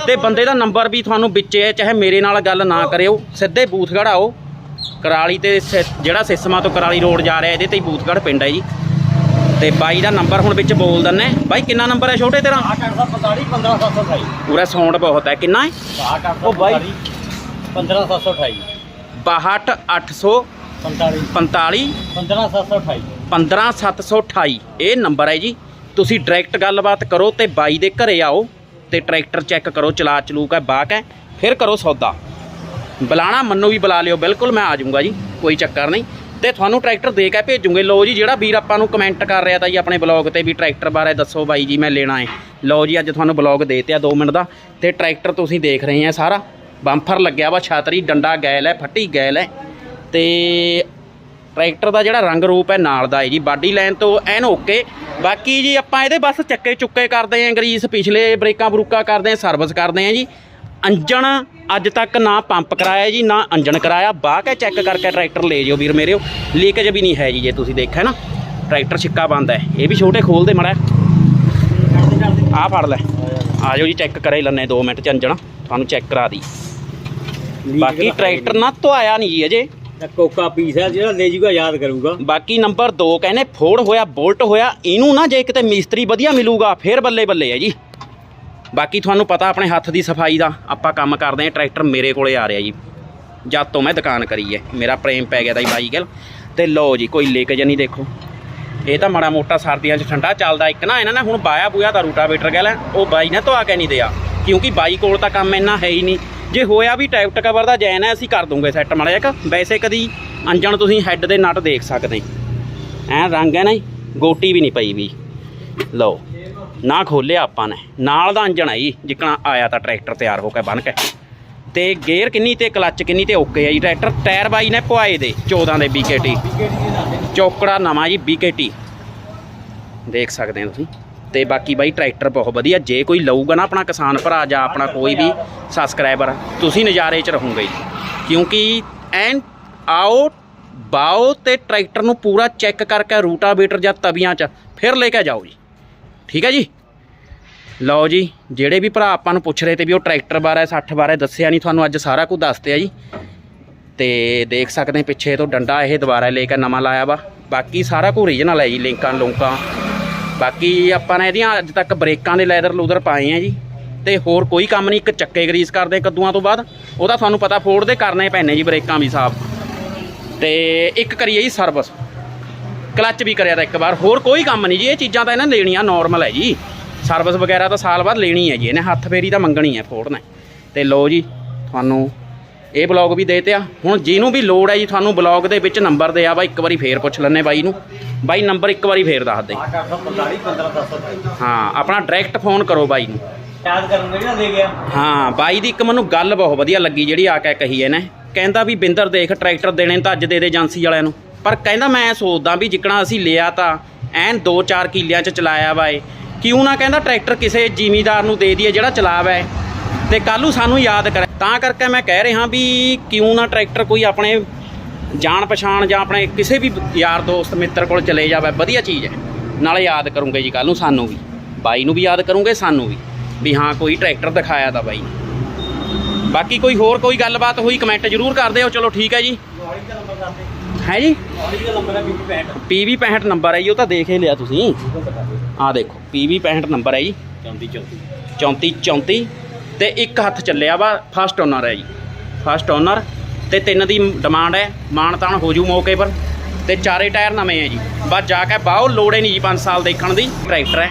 ਤੇ ਬੰਦੇ ਦਾ ਨੰਬਰ ਵੀ ਤੁਹਾਨੂੰ ਵਿੱਚੇ ਹੈ, ਚਾਹੇ ਮੇਰੇ ਨਾਲ ਗੱਲ ਨਾ ਕਰਿਓ। ਸਿੱਧੇ ਬੂਥਗੜ੍ਹ ਆਓ। ਕਰਾਲੀ ਤੇ ਸਿ- ਜਿਹੜਾ ਸਿਸਮਾ ਤੋਂ ਕਰਾਲੀ ਰੋਡ ਜਾ ਰਿਹਾ ਇਹਦੇ ਤੇ ਹੀ ਬੂਥਗੜ੍ਹ ਪਿੰਡ ਹੈ ਜੀ। ਤੇ ਬਾਈ ਦਾ ਨੰਬਰ ਹੁਣ ਵਿੱਚ ਬੋਲ ਦਿੰਨੇ। ਬਾਈ ਕਿੰਨਾ ਨੰਬਰ ਹੈ ਛੋਟੇ ਤੇਰਾ? 845 15728 ਪੂਰਾ ਸਾਊਂਡ ਬਹੁਤ ਹੈ। ਕਿੰਨਾ ਹੈ? 845 15728 62 800 45 45 15728 15728 ਇਹ ਨੰਬਰ ਹੈ ਜੀ। ਤੁਸੀਂ ਡਾਇਰੈਕਟ ਗੱਲਬਾਤ ਕਰੋ ਤੇ ਬਾਈ ਦੇ ਘਰੇ ਆਓ ਤੇ ਟਰੈਕਟਰ ਚੈੱਕ ਕਰੋ ਚਲਾ ਚਲੂਕ ਹੈ ਬਾਕ ਹੈ। ਫਿਰ ਕਰੋ ਸੌਦਾ। ਬੁਲਾਣਾ ਮੰਨੂ ਵੀ ਬੁਲਾ ਲਿਓ। ਬਿਲਕੁਲ ਮੈਂ ਆ ਜਾਊਂਗਾ ਜੀ। ਕੋਈ ਚੱਕਰ ਨਹੀਂ। ਤੇ ਤੁਹਾਨੂੰ ਟਰੈਕਟਰ ਦੇ ਕੇ ਭੇਜੂਗੇ। ਲਓ ਜੀ, ਜਿਹੜਾ ਵੀਰ ਆਪਾਂ ਨੂੰ ਕਮੈਂਟ ਕਰ ਰਿਹਾ ਤਾਂ ਜੀ ਆਪਣੇ ਬਲੌਗ ਤੇ ਵੀ ਟਰੈਕਟਰ ਬਾਰੇ ਦੱਸੋ ਬਾਈ ਜੀ, ਮੈਂ ਲੈਣਾ ਹੈ ਲਓ ਜੀ, ਅੱਜ ਤੁਹਾਨੂੰ ਬਲੌਗ ਦੇ ਤਿਆ 2 ਮਿੰਟ ਦਾ। ਤੇ ਟਰੈਕਟਰ ਤੁਸੀਂ ਦੇਖ ਰਹੇ ਆ ਸਾਰਾ। ਬੰਫਰ ਲੱਗਿਆ ਵਾ ਛਾਤਰੀ, ਡੰਡਾ ਗੈਲ ਹੈ, ਫੱਟੀ ਗੈਲ ਹੈ। ਤੇ ਟਰੈਕਟਰ ਦਾ ਜਿਹੜਾ ਰੰਗ ਰੂਪ ਹੈ ਨਾਲ ਦਾ ਹੈ ਜੀ, ਬਾਡੀ ਲਾਈਨ ਤੋਂ ਐਨ ਓਕੇ। ਬਾਕੀ ਜੀ ਆਪਾਂ ਇਹਦੇ ਬਸ ਚੱਕੇ ਚੁੱਕੇ ਕਰਦੇ ਆਂ ਗਰੀਸ ਪਿਛਲੇ ਬ੍ਰੇਕਾਂ ਬਰੂਕਾਂ ਕਰਦੇ ਆਂ, ਸਰਵਿਸ ਕਰਦੇ ਆਂ ਜੀ। ਅੰਜਣ ਅੱਜ ਤੱਕ ਨਾ ਪੰਪ ਕਰਾਇਆ ਜੀ ਨਾ ਅੰਜਣ ਕਰਾਇਆ। ਬਾਹ ਕੇ ਚੈੱਕ ਕਰਕੇ ਟਰੈਕਟਰ ਲੈ ਜਿਓ ਵੀਰ ਮੇਰਿਓ ਲੀਕੇਜ ਵੀ ਨਹੀਂ ਹੈ ਜੀ ਜੇ ਤੁਸੀਂ ਦੇਖਿਆ ਨਾ। ਟਰੈਕਟਰ ਛਿੱਕਾ ਬੰਦ ਹੈ। ਇਹ ਵੀ ਛੋਟੇ ਖੋਲਦੇ ਮੜਾ। ਆਹ ਫੜ ਲੈ। ਆ ਜਾਓ ਜੀ ਚੈੱਕ ਕਰੇ ਲੈਣੇ 2 ਮਿੰਟ ਚ ਅੰਜਣ। ਤੁਹਾਨੂੰ ਚੈੱਕ ਕਰਾ ਦੀ। ਬਾਕੀ ਟਰੈਕਟਰ ਨਾ ਧੋਇਆ ਨਹੀਂ ਜੀ ਅਜੇ। ਕੋਕਾ ਪੀਸ ਹੈ ਜਿਹੜਾ ਲੈ ਜੂਗਾ ਯਾਦ ਕਰੂੰਗਾ। ਬਾਕੀ ਨੰਬਰ 2 ਕਹਿੰਦੇ ਫੋੜ ਹੋਇਆ ਬੋਲਟ ਹੋਇਆ ਇਹਨੂੰ ਨਾ ਜੇ ਕਿਤੇ ਮਿਸਤਰੀ ਵਧੀਆ ਮਿਲੂਗਾ ਫੇਰ ਬੱਲੇ ਬੱਲੇ ਹੈ ਜੀ। ਬਾਕੀ ਤੁਹਾਨੂੰ ਪਤਾ ਆਪਣੇ ਹੱਥ ਦੀ ਸਫ਼ਾਈ ਦਾ, ਆਪਾਂ ਕੰਮ ਕਰਦੇ ਹਾਂ, ਟਰੈਕਟਰ ਮੇਰੇ ਕੋਲੇ ਆ ਰਿਹਾ ਜੀ। ਜਦ ਤੋਂ ਮੈਂ ਦੁਕਾਨ ਕਰੀ ਹੈ, ਮੇਰਾ ਪ੍ਰੇਮ ਪੈ ਗਿਆ ਤਾਂ ਜੀ ਬਾਈਕਲ। ਗੱਲ ਤੇ ਲਓ ਜੀ, ਕੋਈ ਲੀਕੇਜ ਨਹੀਂ ਦੇਖੋ। ਇਹ ਤਾਂ ਮਾੜਾ ਮੋਟਾ ਸਰਦੀਆਂ 'ਚ ਠੰਡਾ ਚੱਲਦਾ ਇੱਕ ਨਾ, ਇਹਨਾਂ ਨੇ ਹੁਣ ਬਾਇਆ ਬੂਆ ਦਾ ਰੂਟਾਵੇਟਰ ਕਹਿ ਲੈ, ਉਹ ਬਾਈ ਨੇ ਧਵਾ ਕੇ ਨਹੀਂ ਦਿਆ। ਕਿਉਂਕਿ ਬਾਈ ਕੋਲ ਤਾਂ ਕੰਮ ਇੰਨਾ ਹੈ ਹੀ ਨਹੀਂ। ਜੇ ਹੋਇਆ ਵੀ ਟੈਕਟ ਕਵਰ ਦਾ ਜੈਨ ਹੈ, ਅਸੀਂ ਕਰ ਦੂੰਗੇ ਸੈੱਟ ਮਾੜਾ ਜਿਹਾ ਕੁ। ਵੈਸੇ ਕਦੀ ਅੰਜਣ ਤੁਸੀਂ ਹੈੱਡ ਦੇ ਨਟ ਦੇਖ ਸਕਦੇ। ਐ ਰੰਗ ਹੈ ਨਾ ਜੀ, ਗੋਟੀ ਵੀ ਨਹੀਂ ਪਈ ਵੀ। ਲਓ। ਨਾ ਖੋਲਿਆ ਆਪਾਂ ਨੇ। ਨਾਲ ਦਾ ਅੰਜਣ ਹੈ ਜੀ, ਜਿੱਕਣਾ ਆਇਆ ਤਾਂ ਟਰੈਕਟਰ ਤਿਆਰ ਹੋ ਕੇ ਬਣ ਕੇ। ਤੇ ਗੇਅਰ ਕਿੰਨੀ ਤੇ ਕਲੱਚ ਕਿੰਨੀ ਤੇ ਓਕੇ ਆ ਜੀ। ਟਰੈਕਟਰ ਟਾਇਰ ਬਾਈ ਨੇ ਪਵਾਏ ਦੇ 14 ਦੇ BKT ਚੌਕੜਾ ਨਵਾਂ ਜੀ BKT ਦੇਖ ਸਕਦੇ ਹੋ ਤੁਸੀਂ। ਤੇ ਬਾਕੀ ਬਾਈ ਟਰੈਕਟਰ ਬਹੁਤ ਵਧੀਆ। ਜੇ ਕੋਈ ਲਊਗਾ ਨਾ ਆਪਣਾ ਕਿਸਾਨ ਭਰਾ ਜਾਂ ਆਪਣਾ ਕੋਈ ਵੀ ਸਬਸਕ੍ਰਾਈਬਰ, ਤੁਸੀਂ ਨਜ਼ਾਰੇ 'ਚ ਰਹੋਗੇ ਜੀ। ਕਿਉਂਕਿ ਐਨ ਆਓ, ਬਾਓ ਤੇ ਟਰੈਕਟਰ ਨੂੰ ਪੂਰਾ ਚੈੱਕ ਕਰਕੇ ਰੂਟਾਵੇਟਰ ਜਾਂ ਤਵੀਆਂ 'ਚ, ਫਿਰ ਲੈ ਕੇ ਜਾਓ ਜੀ। ਠੀਕ ਹੈ ਜੀ? ਲਓ ਜੀ, ਜਿਹੜੇ ਵੀ ਭਰਾ ਆਪਾਂ ਨੂੰ ਪੁੱਛ ਰਹੇ ਤੇ ਵੀ ਉਹ ਟਰੈਕਟਰ ਬਾਰੇ 60 ਬਾਰੇ ਦੱਸਿਆ ਨਹੀਂ, ਤੁਹਾਨੂੰ ਅੱਜ ਸਾਰਾ ਕੁਝ ਦੱਸਤੇ ਆ ਜੀ। ਤੇ ਦੇਖ ਸਕਦੇ ਪਿੱਛੇ ਤੋਂ ਡੰਡਾ ਇਹ ਦੁਬਾਰਾ ਲੈ ਕੇ ਨਵਾਂ ਲਾਇਆ ਵਾ। ਬਾਕੀ ਸਾਰਾ ਕੁਝ ਰੀਜਨਲ ਹੈ ਜੀ, ਲਿੰਕਾਂ, ਲੁੰਕਾਂ। ਬਾਕੀ ਆਪਾਂ ਨੇ ਇਹਦੀਆਂ ਅੱਜ ਤੱਕ ਬ੍ਰੇਕਾਂ ਦੇ ਲੈਦਰ ਲੂਦਰ ਪਾਏ ਆ ਜੀ। ਤੇ ਹੋਰ ਕੋਈ ਕੰਮ ਨਹੀਂ, ਇੱਕ ਚੱਕੇ ਗਰੀਸ ਕਰਦੇ ਕੱਦੂਆਂ ਤੋਂ ਬਾਅਦ। ਉਹਦਾ ਤੁਹਾਨੂੰ ਪਤਾ ਫੋੜ ਦੇ ਕਰਨੇ ਪੈਣੇ ਜੀ ਬ੍ਰੇਕਾਂ ਵੀ ਸਾਫ਼। ਤੇ ਇੱਕ ਕਰੀਏ ਜੀ ਸਰਵਿਸ ਕਲੱਚ ਵੀ ਕਰਿਆ ਤਾਂ ਇੱਕ ਵਾਰ। ਹੋਰ ਕੋਈ ਕੰਮ ਨਹੀਂ ਜੀ ਇਹ ਚੀਜ਼ਾਂ ਤਾਂ ਇਹਨਾਂ ਨੇ ਲੈਣੀਆਂ ਨਾਰਮਲ ਹੈ ਜੀ। ਸਰਵਿਸ ਵਗੈਰਾ ਤਾਂ ਸਾਲ ਬਾਅਦ ਲੈਣੀ ਹੈ ਜੀ ਇਹਨੇ ਹੱਥ ਫੇਰੀ ਤਾਂ ਮੰਗਣੀ ਹੈ ਫੋੜਨਾ ਤੇ ਲਓ ਜੀ ਤੁਹਾਨੂੰ ਇਹ ਬਲੌਗ ਵੀ ਦੇ ਤੇ ਆ। ਹੁਣ ਜਿਹਨੂੰ ਵੀ ਲੋੜ ਹੈ ਜੀ ਤੁਹਾਨੂੰ ਬਲੌਗ ਦੇ ਵਿੱਚ ਨੰਬਰ ਦੇ ਆ ਵਾ ਇੱਕ ਵਾਰੀ ਫੇਰ ਪੁੱਛ ਲੈਣੇ ਬਾਈ ਨੂੰ। ਬਾਈ ਨੰਬਰ ਇੱਕ ਵਾਰੀ ਫੇਰ ਦੱਸ ਦੇ। 845 15728 ਹਾਂ ਆਪਣਾ ਡਾਇਰੈਕਟ ਫੋਨ ਕਰੋ ਬਾਈ ਨੂੰ। ਯਾਦ ਕਰੂੰਗਾ ਜਿਹੜਾ ਦੇ ਗਿਆ। ਹਾਂ ਬਾਈ ਦੀ ਇੱਕ ਮੈਨੂੰ ਗੱਲ ਬਹੁਤ ਵਧੀਆ ਲੱਗੀ ਜਿਹੜੀ ਆ ਕੇ ਕਹੀ ਇਹਨੇ। ਕਹਿੰਦਾ ਵੀ ਬਿੰਦਰ ਦੇਖ ਟਰੈਕਟਰ ਦੇਣੇ ਤਾਂ ਅੱਜ ਦੇ ਦੇ ਏਜੰਸੀ ਵਾਲਿਆਂ ਨੂੰ। ਪਰ ਕਹਿੰਦਾ ਮੈਂ ਸੋਚਦਾ ਵੀ ਜਿੱਕਣਾ ਅਸੀਂ ਲਿਆ ਤਾਂ ਐਨ 2-4 ਕਿੱਲਿਆਂ 'ਚ ਚਲਾਇਆ ਵਾ ਏ ਕਿਉਂ ਨਾ ਕਹਿੰਦਾ ਟਰੈਕਟਰ ਕਿਸੇ ਜ਼ਿਮੀਦਾਰ ਨੂੰ ਦੇ ਦਈਏ ਜਿਹੜਾ ਚਲਾਵਾ। ਏ ਤੇ ਕੱਲ੍ਹ ਨੂੰ ਸਾਨੂੰ ਯਾਦ ਕਰੇ। ਤਾਂ ਕਰਕੇ ਮੈਂ ਕਹਿ ਰਿਹਾ ਵੀ ਕਿਉਂ ਨਾ ਟਰੈਕਟਰ ਕੋਈ ਆਪਣੇ ਜਾਣ ਪਛਾਣ ਜਾਂ ਆਪਣੇ ਕਿਸੇ ਵੀ ਯਾਰ ਦੋਸਤ, ਮਿੱਤਰ ਕੋਲ ਚਲੇ ਜਾਵੇ। ਵਧੀਆ ਚੀਜ਼ ਹੈ। ਨਾਲੇ ਯਾਦ ਕਰੂੰਗੇ ਜੀ ਕੱਲ੍ਹ ਨੂੰ ਸਾਨੂੰ ਵੀ। ਬਾਈ ਨੂੰ ਵੀ ਯਾਦ ਕਰੂੰਗੇ, ਸਾਨੂੰ ਵੀ। ਵੀ ਹਾਂ, ਕੋਈ ਟਰੈਕਟਰ ਦਿਖਾਇਆ ਤਾਂ ਬਾਈ। ਨੇ। ਬਾਕੀ ਕੋਈ ਹੋਰ ਕੋਈ ਗੱਲਬਾਤ ਹੋਈ, ਕਮੈਂਟ ਜ਼ਰੂਰ ਕਰ ਦਿਓ। ਚਲੋ ਠੀਕ ਹੈ ਜੀ। ਔੜੀ ਹੈ ਜੀ? ਔੜੀ ਦਾ ਨੰਬਰ 65 ਨੰਬਰ ਹੈ ਜੀ, ਉਹ ਤਾਂ ਦੇਖ ਹੀ ਲਿਆ ਤੁਸੀਂ। ਉਹ ਬਤਾ ਦੇ ਆਹ ਦੇਖੋ PV 65 ਨੰਬਰ ਹੈ ਜੀ। 34 34 34 34 ਤੇ ਇੱਕ ਹੱਥ ਚੱਲਿਆ ਵਾ ਫਸਟ ਓਨਰ ਹੈ ਜੀ। ਫਸਟ ਓਨਰ ਤੇ ਤਿੰਨ ਦੀ ਡਿਮਾਂਡ ਹੈ, ਮਾਣ ਤਾਣ ਹੋ ਜੂ ਮੌਕੇ ਪਰ। ਤੇ ਚਾਰੇ ਟਾਇਰ ਨਵੇਂ ਹੈ ਜੀ। ਬਸ ਜਾ ਕੇ ਬਾਹੋ ਲੋੜੇ ਨਹੀਂ ਜੀ 5 ਸਾਲ ਦੇਖਣ ਦੀ। ਟਰੈਕਟਰ ਹੈ।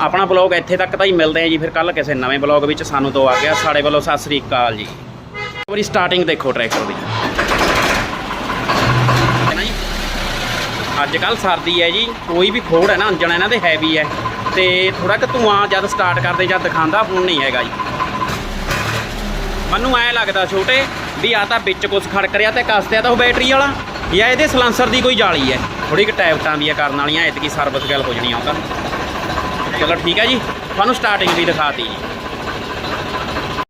ਆਪਣਾ ਬਲੌਗ ਇੱਥੇ ਤੱਕ ਤਾਂ ਹੀ ਮਿਲਦੇ ਆ ਜੀ, ਫਿਰ ਕੱਲ ਕਿਸੇ ਨਵੇਂ ਬਲੌਗ ਵਿੱਚ ਸਾਨੂੰ ਦੋ ਆ ਗਿਆ। ਸਾਡੇ ਵੱਲੋਂ ਸਤਿ ਸ੍ਰੀ ਅਕਾਲ ਜੀ। ਇੱਕ ਵਾਰੀ ਸਟਾਰਟਿੰਗ ਦੇਖੋ ਟਰੈਕਟਰ ਦੀ ਹੈ ਨਾ ਜੀ ਅੱਜ ਕੱਲ ਸਰਦੀ ਹੈ ਜੀ, ਕੋਈ ਵੀ ਖੋੜ ਹੈ ਨਾ, ਅੰਜਣ ਇਹਨਾਂ ਦੇ ਹੈਵੀ ਹੈ। ਤੇ ਥੋੜਾ ਕਿ ਧੂਆਂ ਜਦ ਸਟਾਰਟ ਕਰਦੇ ਜਦ ਦਿਖਾਉਂਦਾ ਫੋਨ ਨਹੀਂ ਹੈਗਾ ਜੀ। ਮੈਨੂੰ ਐ ਲੱਗਦਾ ਛੋਟੇ, ਵੀ ਆ ਤਾਂ ਵਿੱਚ ਕੁਛ ਖੜਕ ਰਿਹਾ ਤੇ ਕੱਸਦਿਆ ਤਾਂ ਉਹ ਬੈਟਰੀ ਵਾਲਾ। ਜਾਂ ਇਹਦੇ ਸਲਾਂਸਰ ਦੀ ਕੋਈ ਜਾਲੀ ਹੈ। ਥੋੜੀ ਕਿ ਟੈਪਟਾਂ ਦੀ ਆ ਕਰਨ ਵਾਲੀਆਂ, ਐਤਕੀ ਸਰਵਿਸ ਗੱਲ ਹੋ ਜਣੀ ਆਉਂਦਾ ਚਲੋ ਠੀਕ ਹੈ ਜੀ, ਤੁਹਾਨੂੰ ਸਟਾਰਟਿੰਗ ਵੀ ਦਿਖਾਤੀ ਜੀ।